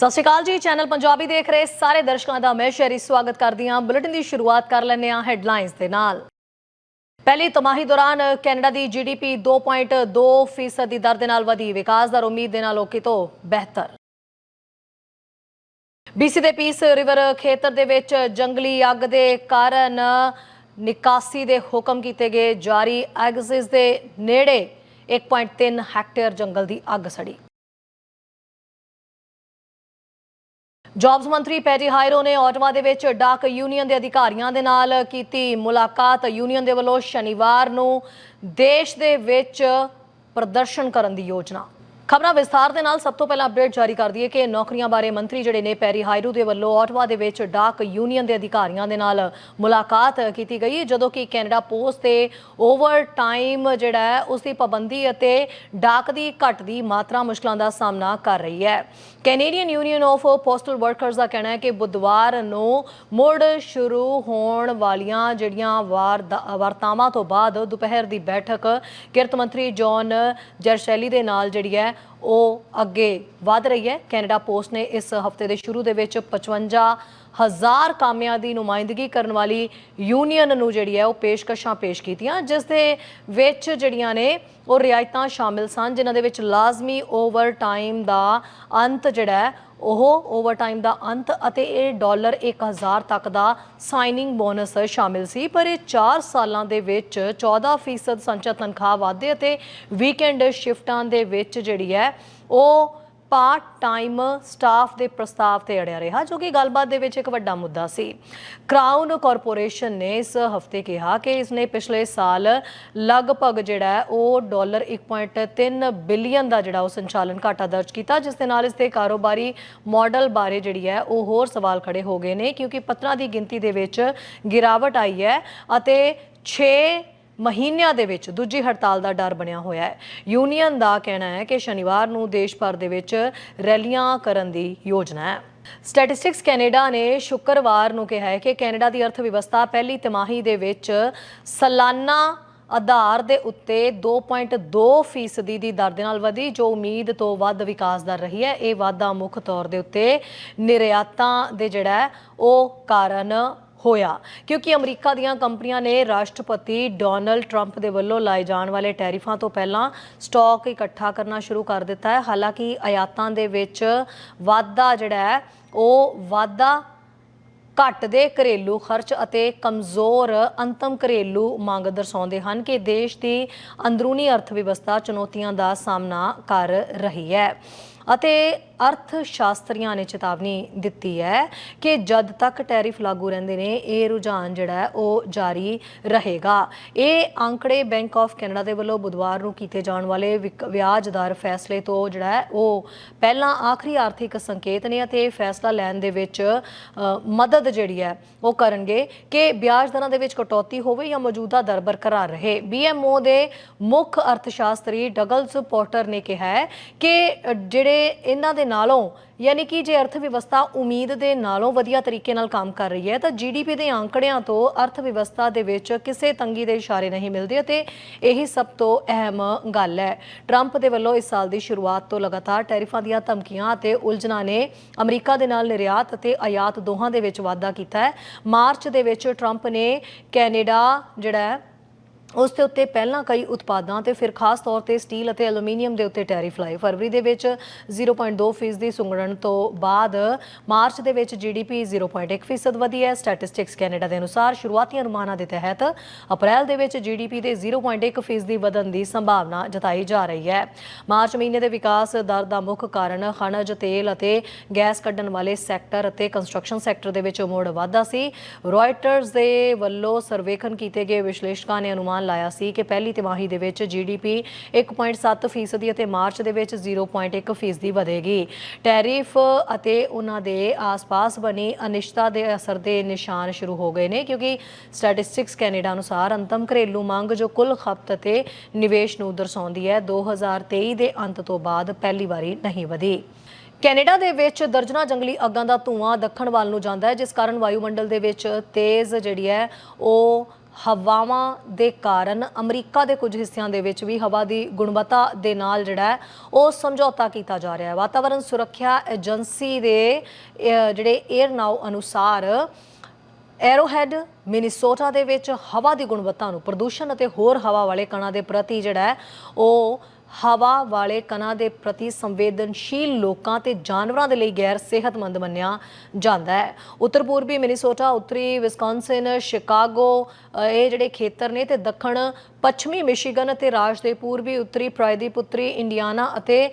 ਸਤਿ ਸ਼੍ਰੀ ਅਕਾਲ ਜੀ, ਚੈਨਲ ਪੰਜਾਬੀ ਦੇਖ ਰਹੇ ਸਾਰੇ ਦਰਸ਼ਕਾਂ ਦਾ ਮੈਂ ਸ਼ੈਰੀ ਸਵਾਗਤ ਕਰਦੀ ਹਾਂ। ਬੁਲੇਟਿਨ ਦੀ ਸ਼ੁਰੂਆਤ ਕਰ ਲੈਂਦੇ ਹਾਂ ਹੈਡਲਾਈਨਸ ਦੇ ਨਾਲ। ਪਹਿਲੀ ਤਮਾਹੀ ਦੌਰਾਨ ਕੈਨੇਡਾ ਦੀ ਜੀਡੀਪੀ 2.2% ਫੀਸਦ ਦੀ ਦਰ ਦੇ ਨਾਲ ਵਧੀ। ਵਿਕਾਸ ਦਰ ਉਮੀਦ ਦੇ ਨਾਲੋਂ ਕਿਤੋਂ ਬਿਹਤਰ। ਬੀਸੀ ਦੇ ਪੀਸ ਰਿਵਰ ਖੇਤਰ ਦੇ ਵਿੱਚ ਜੰਗਲੀ ਅੱਗ ਦੇ ਕਾਰਨ ਨਿਕਾਸੀ ਦੇ ਹੁਕਮ ਕੀਤੇ ਗਏ। ਜਾਰੀ ਐਗਜ਼ਿਸ ਦੇ ਨੇੜੇ 1.3 ਹੈਕਟੇਅਰ ਜੰਗਲ ਦੀ ਅੱਗ ਸੜੀ। ਜੌਬਸ ਮੰਤਰੀ ਪੈਟੀ ਹਾਇਰੋ ਨੇ ਆਟਵਾ ਦੇ ਵਿੱਚ ਡਾਕ ਯੂਨੀਅਨ ਦੇ ਅਧਿਕਾਰੀਆਂ ਦੇ ਨਾਲ ਕੀਤੀ ਮੁਲਾਕਾਤ। ਯੂਨੀਅਨ ਦੇ ਵੱਲੋਂ ਸ਼ਨੀਵਾਰ ਨੂੰ ਦੇਸ਼ ਦੇ ਵਿੱਚ ਪ੍ਰਦਰਸ਼ਨ ਕਰਨ ਦੀ ਯੋਜਨਾ। ਖਬਰਾਂ ਵਿਸਥਾਰ ਦੇ ਨਾਲ ਸਭ ਤੋਂ ਪਹਿਲਾਂ ਅਪਡੇਟ ਜਾਰੀ ਕਰ ਦਈਏ ਕਿ ਨੌਕਰੀਆਂ ਬਾਰੇ ਮੰਤਰੀ ਜਿਹੜੇ ਨੇ ਪੈਰੀ ਹਾਇਰੂ ਦੇ ਵੱਲੋਂ ਆਟਵਾ ਦੇ ਵਿੱਚ ਡਾਕ ਯੂਨੀਅਨ ਦੇ ਅਧਿਕਾਰੀਆਂ ਦੇ ਨਾਲ ਮੁਲਾਕਾਤ ਕੀਤੀ ਗਈ, ਜਦੋਂ ਕਿ ਕੈਨੇਡਾ ਪੋਸਟ ਤੇ ਓਵਰ ਟਾਈਮ ਜਿਹੜਾ ਹੈ ਉਸ ਦੀ ਪਾਬੰਦੀ ਅਤੇ ਡਾਕ ਦੀ ਘਟਦੀ ਮਾਤਰਾ ਮੁਸ਼ਕਲਾਂ ਦਾ ਸਾਹਮਣਾ ਕਰ ਰਹੀ ਹੈ। Canadian union of postal workers ਦਾ ਕਹਿਣਾ ਹੈ ਕਿ ਬੁੱਧਵਾਰ ਨੂੰ ਮੁੜ ਸ਼ੁਰੂ ਹੋਣ ਵਾਲੀਆਂ ਜਿਹੜੀਆਂ ਵਾਰ ਵਾਰਤਾਵਾਂ ਤੋਂ ਬਾਅਦ ਦੁਪਹਿਰ ਦੀ ਬੈਠਕ ਕਿਰਤ ਮੰਤਰੀ ਜੌਨ ਜਰਸ਼ੈਲੀ ਦੇ ਨਾਲ ਜਿਹੜੀ ਹੈ ਉਹ ਅੱਗੇ ਵਧ ਰਹੀ ਹੈ। ਕੈਨੇਡਾ ਪੋਸਟ ਨੇ ਇਸ ਹਫ਼ਤੇ ਦੇ ਸ਼ੁਰੂ ਦੇ ਵਿੱਚ 55 ਹਜ਼ਾਰ ਕਾਮਿਆਂ ਦੀ ਨੁਮਾਇੰਦਗੀ ਕਰਨ ਵਾਲੀ ਯੂਨੀਅਨ ਨੂੰ ਜਿਹੜੀ ਹੈ ਉਹ ਪੇਸ਼ਕਸ਼ਾਂ ਪੇਸ਼ ਕੀਤੀਆਂ, ਜਿਸ ਦੇ ਵਿੱਚ ਜਿਹੜੀਆਂ ਨੇ ਉਹ ਰਿਆਇਤਾਂ ਸ਼ਾਮਿਲ ਸਨ, ਜਿਨ੍ਹਾਂ ਦੇ ਵਿੱਚ ਲਾਜ਼ਮੀ ਓਵਰ ਟਾਈਮ ਦਾ ਅੰਤ ਜਿਹੜਾ ਉਹ ਓਵਰਟਾਈਮ ਦਾ ਅੰਤ ਅਤੇ ਇਹ ਡਾਲਰ 1000 ਤੱਕ ਦਾ ਸਾਈਨਿੰਗ ਬੋਨਸ ਸ਼ਾਮਿਲ ਸੀ। ਪਰ ਇਹ 4 ਸਾਲਾਂ ਦੇ ਵਿੱਚ 14% ਸੰਚਾ ਤਨਖਾਹ ਵਾਧੇ ਅਤੇ ਵੀਕਐਂਡ ਸ਼ਿਫਟਾਂ ਦੇ ਵਿੱਚ ਜਿਹੜੀ ਹੈ, ਉਹ ਪਾਰਟ ਟਾਈਮ ਸਟਾਫ ਦੇ ਪ੍ਰਸਤਾਵ ਤੇ ਅੜਿਆ ਰਿਹਾ, ਜੋ ਕਿ ਗੱਲਬਾਤ ਦੇ ਵਿੱਚ ਇੱਕ ਵੱਡਾ ਮੁੱਦਾ ਸੀ। ਕਰਾਊਨ ਕਾਰਪੋਰੇਸ਼ਨ ਨੇ ਇਸ ਹਫ਼ਤੇ ਕਿਹਾ ਕਿ ਇਸ ਨੇ ਪਿਛਲੇ ਸਾਲ ਲਗਭਗ ਜਿਹੜਾ ਹੈ, ਉਹ ਡਾਲਰ 1.3 ਬਿਲੀਅਨ ਦਾ ਜਿਹੜਾ ਉਹ ਸੰਚਾਲਨ ਘਾਟਾ ਦਰਜ ਕੀਤਾ, ਜਿਸ ਦੇ ਨਾਲ ਇਸ ਦੇ ਕਾਰੋਬਾਰੀ ਮਾਡਲ ਬਾਰੇ ਜਿਹੜੀ ਹੈ, ਉਹ ਹੋਰ ਸਵਾਲ ਖੜੇ ਹੋ ਗਏ ਨੇ, ਕਿਉਂਕਿ ਪੱਤਰਾਂ ਦੀ ਗਿਣਤੀ ਦੇ ਵਿੱਚ ਗਿਰਾਵਟ ਆਈ ਹੈ ਅਤੇ 6 ਮਹੀਨਿਆਂ ਦੇ ਵਿੱਚ ਦੂਜੀ ਹੜਤਾਲ ਦਾ ਡਰ ਬਣਿਆ ਹੋਇਆ ਹੈ। ਯੂਨੀਅਨ ਦਾ ਕਹਿਣਾ ਹੈ ਕਿ ਸ਼ਨੀਵਾਰ ਨੂੰ ਦੇਸ਼ ਭਰ ਦੇ ਵਿੱਚ ਰੈਲੀਆਂ ਕਰਨ ਦੀ ਯੋਜਨਾ ਹੈ। ਸਟੈਟਿਸਟਿਕਸ ਕੈਨੇਡਾ ਨੇ ਸ਼ੁੱਕਰਵਾਰ ਨੂੰ ਕਿਹਾ ਹੈ ਕਿ ਕੈਨੇਡਾ ਦੀ ਅਰਥ ਵਿਵਸਥਾ ਪਹਿਲੀ ਤਿਮਾਹੀ ਦੇ ਵਿੱਚ ਸਾਲਾਨਾ ਆਧਾਰ ਦੇ ਉੱਤੇ 2.2 ਫੀਸਦੀ ਦੀ ਦਰ ਦੇ ਨਾਲ ਵਧੀ, ਜੋ ਉਮੀਦ ਤੋਂ ਵੱਧ ਵਿਕਾਸ ਦਰ ਰਹੀ ਹੈ। ਇਹ ਵਾਧਾ ਮੁੱਖ ਤੌਰ ਦੇ ਉੱਤੇ ਨਿਰਯਾਤਾਂ ਦੇ ਜਿਹੜਾ ਉਹ ਕਾਰਨ ਹੋਇਆ। ਕਿਉਂਕਿ ਅਮਰੀਕਾ ਦੀਆਂ ਕੰਪਨੀਆਂ ਨੇ ਰਾਸ਼ਟਰਪਤੀ ਡੋਨਲਡ ਟਰੰਪ ਦੇ ਵੱਲੋਂ ਲਾਏ ਜਾਣ ਵਾਲੇ ਟੈਰਿਫਾਂ ਤੋਂ ਪਹਿਲਾਂ ਸਟਾਕ ਇਕੱਠਾ ਕਰਨਾ ਸ਼ੁਰੂ ਕਰ ਦਿੱਤਾ ਹੈ। ਹਾਲਾਂਕਿ ਆਯਾਤਾਂ ਦੇ ਵਿੱਚ ਵਾਧਾ ਜਿਹੜਾ ਹੈ, ਉਹ ਵਾਧਾ ਘੱਟ ਦੇ ਘਰੇਲੂ ਖਰਚ ਅਤੇ ਕਮਜ਼ੋਰ ਅੰਤਮ ਘਰੇਲੂ ਮੰਗ ਦਰਸਾਉਂਦੇ ਹਨ ਕਿ ਦੇਸ਼ ਦੀ ਅੰਦਰੂਨੀ ਅਰਥ ਵਿਵਸਥਾ ਚੁਣੌਤੀਆਂ ਦਾ ਸਾਹਮਣਾ ਕਰ ਰਹੀ ਹੈ। ਅਤੇ ਅਰਥ ਸ਼ਾਸਤਰੀਆਂ ਨੇ ਚੇਤਾਵਨੀ ਦਿੱਤੀ ਹੈ ਕਿ ਜਦ ਤੱਕ ਟੈਰਿਫ ਲਾਗੂ ਰਹਿੰਦੇ ਨੇ, ਇਹ ਰੁਝਾਨ ਜਿਹੜਾ ਉਹ ਜਾਰੀ ਰਹੇਗਾ। ਇਹ ਅੰਕੜੇ ਬੈਂਕ ਆਫ ਕੈਨੇਡਾ ਦੇ ਵੱਲੋਂ ਬੁੱਧਵਾਰ ਨੂੰ ਕੀਤੇ ਜਾਣ ਵਾਲੇ ਵਿਆਜ ਦਰ ਫੈਸਲੇ ਤੋਂ ਜਿਹੜਾ ਉਹ ਪਹਿਲਾਂ ਆਖਰੀ ਆਰਥਿਕ ਸੰਕੇਤ ਨੇ ਅਤੇ ਇਹ ਫੈਸਲਾ ਲੈਣ ਦੇ ਵਿੱਚ ਮਦਦ ਜਿਹੜੀ ਹੈ ਉਹ ਕਰਨਗੇ ਕਿ ਵਿਆਜ ਦਰਾਂ ਦੇ ਵਿੱਚ ਕਟੌਤੀ ਹੋਵੇ ਜਾਂ ਮੌਜੂਦਾ ਦਰ ਬਰਕਰਾਰ ਰਹੇ। ਬੀਐਮਓ ਦੇ ਮੁੱਖ ਅਰਥਸ਼ਾਸਤਰੀ ਡਗਲਸ ਪੋਰਟਰ ਨੇ ਕਿਹਾ ਹੈ ਕਿ ਜਿਹੜੇ ਇਹਨਾਂ ਦੇ ਨਾਲੋਂ, ਯਾਨੀ ਕਿ ਜੇ ਅਰਥ ਵਿਵਸਥਾ ਉਮੀਦ ਦੇ ਨਾਲੋਂ ਵਧੀਆ ਤਰੀਕੇ ਨਾਲ ਕੰਮ ਕਰ ਰਹੀ ਹੈ, ਤਾਂ ਜੀਡੀਪੀ ਦੇ ਆંકੜਿਆਂ ਤੋਂ ਅਰਥ ਵਿਵਸਥਾ ਦੇ ਵਿੱਚ ਕਿਸੇ ਤੰਗੀ ਦੇ ਇਸ਼ਾਰੇ ਨਹੀਂ ਮਿਲਦੇ ਅਤੇ ਇਹ ਸਭ ਤੋਂ ਅਹਿਮ ਗੱਲ ਹੈ। ਟਰੰਪ ਦੇ ਵੱਲੋਂ ਇਸ ਸਾਲ ਦੀ ਸ਼ੁਰੂਆਤ ਤੋਂ ਲਗਾਤਾਰ ਟੈਰਿਫਾਂ ਦੀਆਂ ਧਮਕੀਆਂ ਅਤੇ ਉਲਝਣਾਂ ਨੇ ਅਮਰੀਕਾ ਦੇ ਨਾਲ ਨਿਰਯਾਤ ਅਤੇ ਆਯਾਤ ਦੋਹਾਂ ਦੇ ਵਿੱਚ ਵਾਧਾ ਕੀਤਾ ਹੈ। ਮਾਰਚ ਦੇ ਵਿੱਚ ਟਰੰਪ ਨੇ ਕੈਨੇਡਾ ਜਿਹੜਾ ਉਸ ਦੇ ਉੱਤੇ ਪਹਿਲਾਂ ਕਈ ਉਤਪਾਦਾਂ ਤੇ ਫਿਰ ਖਾਸ ਤੌਰ ਤੇ ਸਟੀਲ ਅਤੇ ਐਲੂਮੀਨੀਅਮ ਦੇ ਉੱਤੇ ਟੈਰਿਫ ਲਾਏ। ਫਰਵਰੀ ਦੇ ਵਿੱਚ 0.2% ਫੀਸਦੀ ਸੁੰਗੜਨ ਤੋਂ ਬਾਅਦ ਮਾਰਚ ਦੇ ਵਿੱਚ ਜੀਡੀਪੀ 0.1% ਫੀਸਦ ਵਧੀ ਹੈ। ਸਟੈਟਿਸਟਿਕਸ ਕੈਨੇਡਾ ਦੇ ਅਨੁਸਾਰ ਸ਼ੁਰੂਆਤੀ ਅਨੁਮਾਨਾਂ ਦੇ ਤਹਿਤ ਅਪ੍ਰੈਲ ਦੇ ਵਿੱਚ ਜੀਡੀਪੀ ਦੇ 0.1% ਫੀਸਦੀ ਵਧਣ ਦੀ ਸੰਭਾਵਨਾ ਜਤਾਈ ਜਾ ਰਹੀ ਹੈ। ਮਾਰਚ ਮਹੀਨੇ ਦੇ ਵਿਕਾਸ ਦਰ ਦਾ ਮੁੱਖ ਕਾਰਨ ਖਣਜ, ਤੇਲ ਅਤੇ ਗੈਸ ਕੱਢਣ ਵਾਲੇ ਸੈਕਟਰ ਅਤੇ ਕੰਸਟਰਕਸ਼ਨ ਸੈਕਟਰ ਦੇ ਵਿੱਚ ਮੁੜ ਵਾਧਾ ਸੀ। ਰॉयਟਰਸ ਦੇ ਵੱਲੋਂ ਸਰਵੇਖਣ ਕੀਤੇ ਗਏ ਵਿਸ਼ਲੇਸ਼ਕਾਂ ਨੇ ਅਨੁਮਾਨ ਲਾਇਆ ਸੀ ਕਿ ਪਹਿਲੀ ਤਿਮਾਹੀ ਦੇ ਵਿੱਚ ਜੀਡੀਪੀ 1.7 ਫੀਸਦੀ ਅਤੇ ਮਾਰਚ ਦੇ ਵਿੱਚ 0.1 ਫੀਸਦੀ ਵਧੇਗੀ। ਟੈਰਿਫ ਅਤੇ ਉਹਨਾਂ ਦੇ ਆਸ-ਪਾਸ ਬਣੀ ਅਨਿਸ਼ਚਿਤਤਾ ਦੇ ਅਸਰ ਦੇ ਨਿਸ਼ਾਨ ਸ਼ੁਰੂ ਹੋ ਗਏ ਨੇ ਕਿਉਂਕਿ ਸਟੈਟਿਸਟਿਕਸ ਕੈਨੇਡਾ ਅਨੁਸਾਰ ਅੰਤਮ ਘਰੇਲੂ ਮੰਗ ਜੋ ਕੁੱਲ ਖਪਤ ਅਤੇ ਨਿਵੇਸ਼ ਨੂੰ ਦਰਸਾਉਂਦੀ ਹੈ 2023 ਦੇ ਅੰਤ ਤੋਂ ਬਾਅਦ ਪਹਿਲੀ ਵਾਰੀ ਨਹੀਂ ਵਧੀ। ਕੈਨੇਡਾ ਦੇ ਵਿੱਚ ਦਰਜਨਾ ਜੰਗਲੀ ਅੱਗਾਂ ਦਾ ਧੂਆਂ ਦੱਖਣ ਵੱਲ ਨੂੰ ਜਾਂਦਾ ਹੈ, ਜਿਸ ਕਾਰਨ ਵਾਯੂਮੰਡਲ ਦੇ ਵਿੱਚ ਤੇਜ਼ ਜਿਹੜੀ ਹੈ, ਉਹ ਹਵਾਵਾਂ ਦੇ ਕਾਰਨ ਅਮਰੀਕਾ ਦੇ ਕੁਝ ਹਿੱਸਿਆਂ ਦੇ ਵਿੱਚ ਵੀ ਹਵਾ ਦੀ ਗੁਣਵੱਤਾ ਦੇ ਨਾਲ ਜਿਹੜਾ ਉਹ ਸਮਝੌਤਾ ਕੀਤਾ ਜਾ ਰਿਹਾ ਹੈ। ਵਾਤਾਵਰਣ ਸੁਰੱਖਿਆ ਏਜੰਸੀ ਦੇ ਜਿਹੜੇ 에ਅਰ ਨਾਓ ਅਨੁਸਾਰ ਐਰੋਹੈਡ ਮਿਨੀਸੋਟਾ ਦੇ ਵਿੱਚ ਹਵਾ ਦੀ ਗੁਣਵੱਤਾ ਨੂੰ, ਪ੍ਰਦੂਸ਼ਣ ਅਤੇ ਹੋਰ ਹਵਾ ਵਾਲੇ ਕਣਾਂ ਦੇ ਪ੍ਰਤੀ ਜਿਹੜਾ ਉਹ ਹਵਾ ਵਾਲੇ ਕਣਾਂ ਦੇ ਪ੍ਰਤੀ ਸੰਵੇਦਨਸ਼ੀਲ ਲੋਕਾਂ ਤੇ ਜਾਨਵਰਾਂ ਦੇ ਲਈ ਗੈਰ ਸਿਹਤਮੰਦ ਮੰਨਿਆ ਜਾਂਦਾ ਹੈ। ਉੱਤਰ ਪੂਰਬੀ ਮਿਨੀਸੋਟਾ, ਉੱਤਰੀ ਵਿਸਕੌਨਸਿਨ ਸ਼ਿਕਾਗੋ ਇਹ ਜਿਹੜੇ ਖੇਤਰ ਨੇ ਤੇ ਦੱਖਣ ਪੱਛਮੀ ਮਿਸ਼ੀਗਨ ਅਤੇ ਰਾਜ ਦੇ ਪੂਰਬੀ ਉੱਤਰੀ ਪ੍ਰਾਇਦੀਪ ਉੱਤਰੀ ਇੰਡੀਆਨਾ ਅਤੇ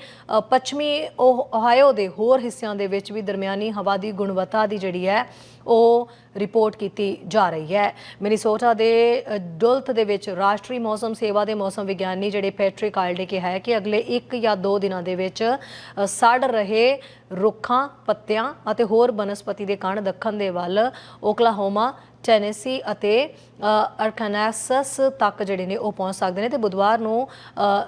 ਪੱਛਮੀ ਓਹਾਇਓ ਦੇ ਹੋਰ ਹਿੱਸਿਆਂ ਦੇ ਵਿੱਚ ਵੀ ਦਰਮਿਆਨੀ ਹਵਾ ਦੀ ਗੁਣਵੱਤਾ ਦੀ ਜਿਹੜੀ ਹੈ, ਉਹ ਰਿਪੋਰਟ ਕੀਤੀ ਜਾ ਰਹੀ ਹੈ। ਮਿਨੀਸੋਟਾ ਦੇ ਡੁਲਥ ਦੇ ਵਿੱਚ ਰਾਸ਼ਟਰੀ ਮੌਸਮ ਸੇਵਾ ਦੇ ਮੌਸਮ ਵਿਗਿਆਨੀ ਜਿਹੜੇ ਪੈਟਰਿਕ ਆਇਲ ਕਿਹਾ ਹੈ ਕਿ ਅਗਲੇ 1 ਜਾਂ 2 ਦਿਨਾਂ ਦੇ ਵਿੱਚ ਸੜ ਰਹੇ ਰੁੱਖਾਂ, ਪੱਤਿਆਂ ਅਤੇ ਹੋਰ ਬਨਸਪਤੀ ਦੇ ਕਣ ਦੱਖਣ ਦੇ ਵੱਲ ਓਕਲਾਹੋਮਾ ਟੈਨੇਸੀ ਅਤੇ ਅਰਕਾਨਸਾਸ ਤੱਕ ਜਿਹੜੇ ਨੇ ਉਹ ਪਹੁੰਚ ਸਕਦੇ ਨੇ ਤੇ ਬੁੱਧਵਾਰ ਨੂੰ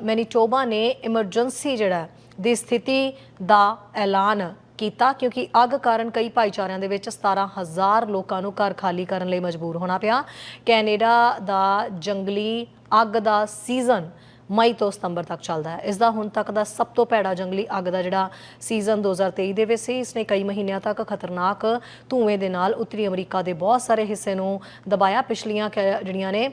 ਮੈਨੀਟੋਬਾ ਨੇ ਐਮਰਜੈਂਸੀ ਜਿਹੜਾ ਦੀ ਸਥਿਤੀ ਦਾ ਐਲਾਨ ਕੀਤਾ ਕਿਉਂਕਿ ਅੱਗ ਕਾਰਨ ਕਈ ਭਾਈਚਾਰਿਆਂ ਦੇ ਵਿੱਚ 17000 ਲੋਕਾਂ ਨੂੰ ਘਰ ਖਾਲੀ ਕਰਨ ਲਈ ਮਜਬੂਰ ਹੋਣਾ ਪਿਆ। ਕੈਨੇਡਾ ਦਾ ਜੰਗਲੀ ਅੱਗ ਦਾ ਸੀਜ਼ਨ ਮਈ ਤੋਂ ਸਤੰਬਰ ਤੱਕ ਚੱਲਦਾ ਹੈ। ਇਸ ਦਾ ਹੁਣ ਤੱਕ ਦਾ ਸਭ ਤੋਂ ਭੈੜਾ ਜੰਗਲੀ ਅੱਗ ਦਾ ਜਿਹੜਾ ਸੀਜ਼ਨ 2023 ਦੇ ਵਿੱਚ ਸੀ ਇਸਨੇ ਕਈ ਮਹੀਨਿਆਂ ਤੱਕ ਖਤਰਨਾਕ ਧੂਏ ਦੇ ਨਾਲ ਉੱਤਰੀ ਅਮਰੀਕਾ ਦੇ ਬਹੁਤ ਸਾਰੇ ਹਿੱਸੇ ਨੂੰ ਦਬਾਇਆ। ਪਿਛਲੀਆਂ ਕੈ- ਜਿਹੜੀਆਂ ਨੇ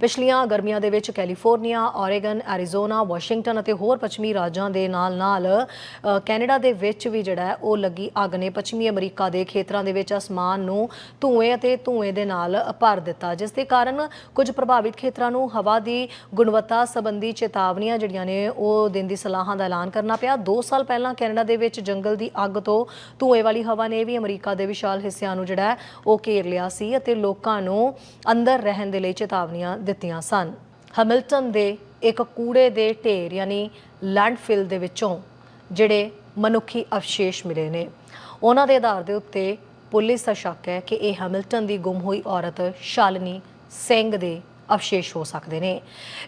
ਪਿਛਲੀਆਂ ਗਰਮੀਆਂ ਦੇ ਵਿੱਚ ਕੈਲੀਫੋਰਨੀਆ ਔਰੇਗਨ ਐਰੀਜ਼ੋਨਾ, ਵਾਸ਼ਿੰਗਟਨ ਅਤੇ ਹੋਰ ਪੱਛਮੀ ਰਾਜਾਂ ਦੇ ਨਾਲ-ਨਾਲ ਕੈਨੇਡਾ ਦੇ ਵਿੱਚ ਵੀ ਜਿਹੜਾ ਉਹ ਲੱਗੀ ਅੱਗ ਨੇ ਪੱਛਮੀ ਅਮਰੀਕਾ ਦੇ ਖੇਤਰਾਂ ਦੇ ਵਿੱਚ ਅਸਮਾਨ ਨੂੰ ਧੂਏ ਅਤੇ ਧੂਏ ਦੇ ਨਾਲ ਭਰ ਦਿੱਤਾ, ਜਿਸ ਦੇ ਕਾਰਨ ਕੁਝ ਪ੍ਰਭਾਵਿਤ ਖੇਤਰਾਂ ਨੂੰ ਹਵਾ ਦੀ ਗੁਣਵੱਤਾ ਸੰਬੰਧੀ ਚੇਤਾਵਨੀਆਂ ਜਿਹੜੀਆਂ ਨੇ ਉਹ ਦਿਨ ਦੀ ਸਲਾਹਾਂ ਦਾ ਐਲਾਨ ਕਰਨਾ ਪਿਆ। 2 ਸਾਲ ਪਹਿਲਾਂ ਕੈਨੇਡਾ ਦੇ ਵਿੱਚ ਜੰਗਲ ਦੀ ਅੱਗ ਤੋਂ ਧੂਏ ਵਾਲੀ ਹਵਾ ਨੇ ਵੀ ਅਮਰੀਕਾ ਦੇ ਵਿਸ਼ਾਲ ਹਿੱਸਿਆਂ ਨੂੰ ਜਿਹੜਾ ਉਹ ਘੇਰ ਲਿਆ ਸੀ ਅਤੇ ਲੋਕਾਂ ਨੂੰ ਅੰਦਰ ਰਹਿਣ ਦੇ ਲਈ ਚੇਤਾਵਨੀਆਂ ਦਿੱਤੀਆਂ ਸਨ। ਹੈਮਿਲਟਨ ਦੇ ਇੱਕ ਕੂੜੇ ਦੇ ਢੇਰ ਯਾਨੀ ਲੈਂਡਫਿਲ ਦੇ ਵਿੱਚੋਂ ਜਿਹੜੇ ਮਨੁੱਖੀ ਅਵਸ਼ੇਸ਼ ਮਿਲੇ ਨੇ। ਉਹਨਾਂ ਦੇ ਆਧਾਰ ਦੇ ਉੱਤੇ ਪੁਲਿਸ ਦਾ ਸ਼ੱਕ ਹੈ ਕਿ ਇਹ ਹੈਮਿਲਟਨ ਦੀ ਗੁੰਮ ਹੋਈ ਔਰਤ ਸ਼ਾਲਿਨੀ ਸਿੰਘ ਦੇ ਅਵਸ਼ੇਸ਼ ਹੋ ਸਕਦੇ ਨੇ।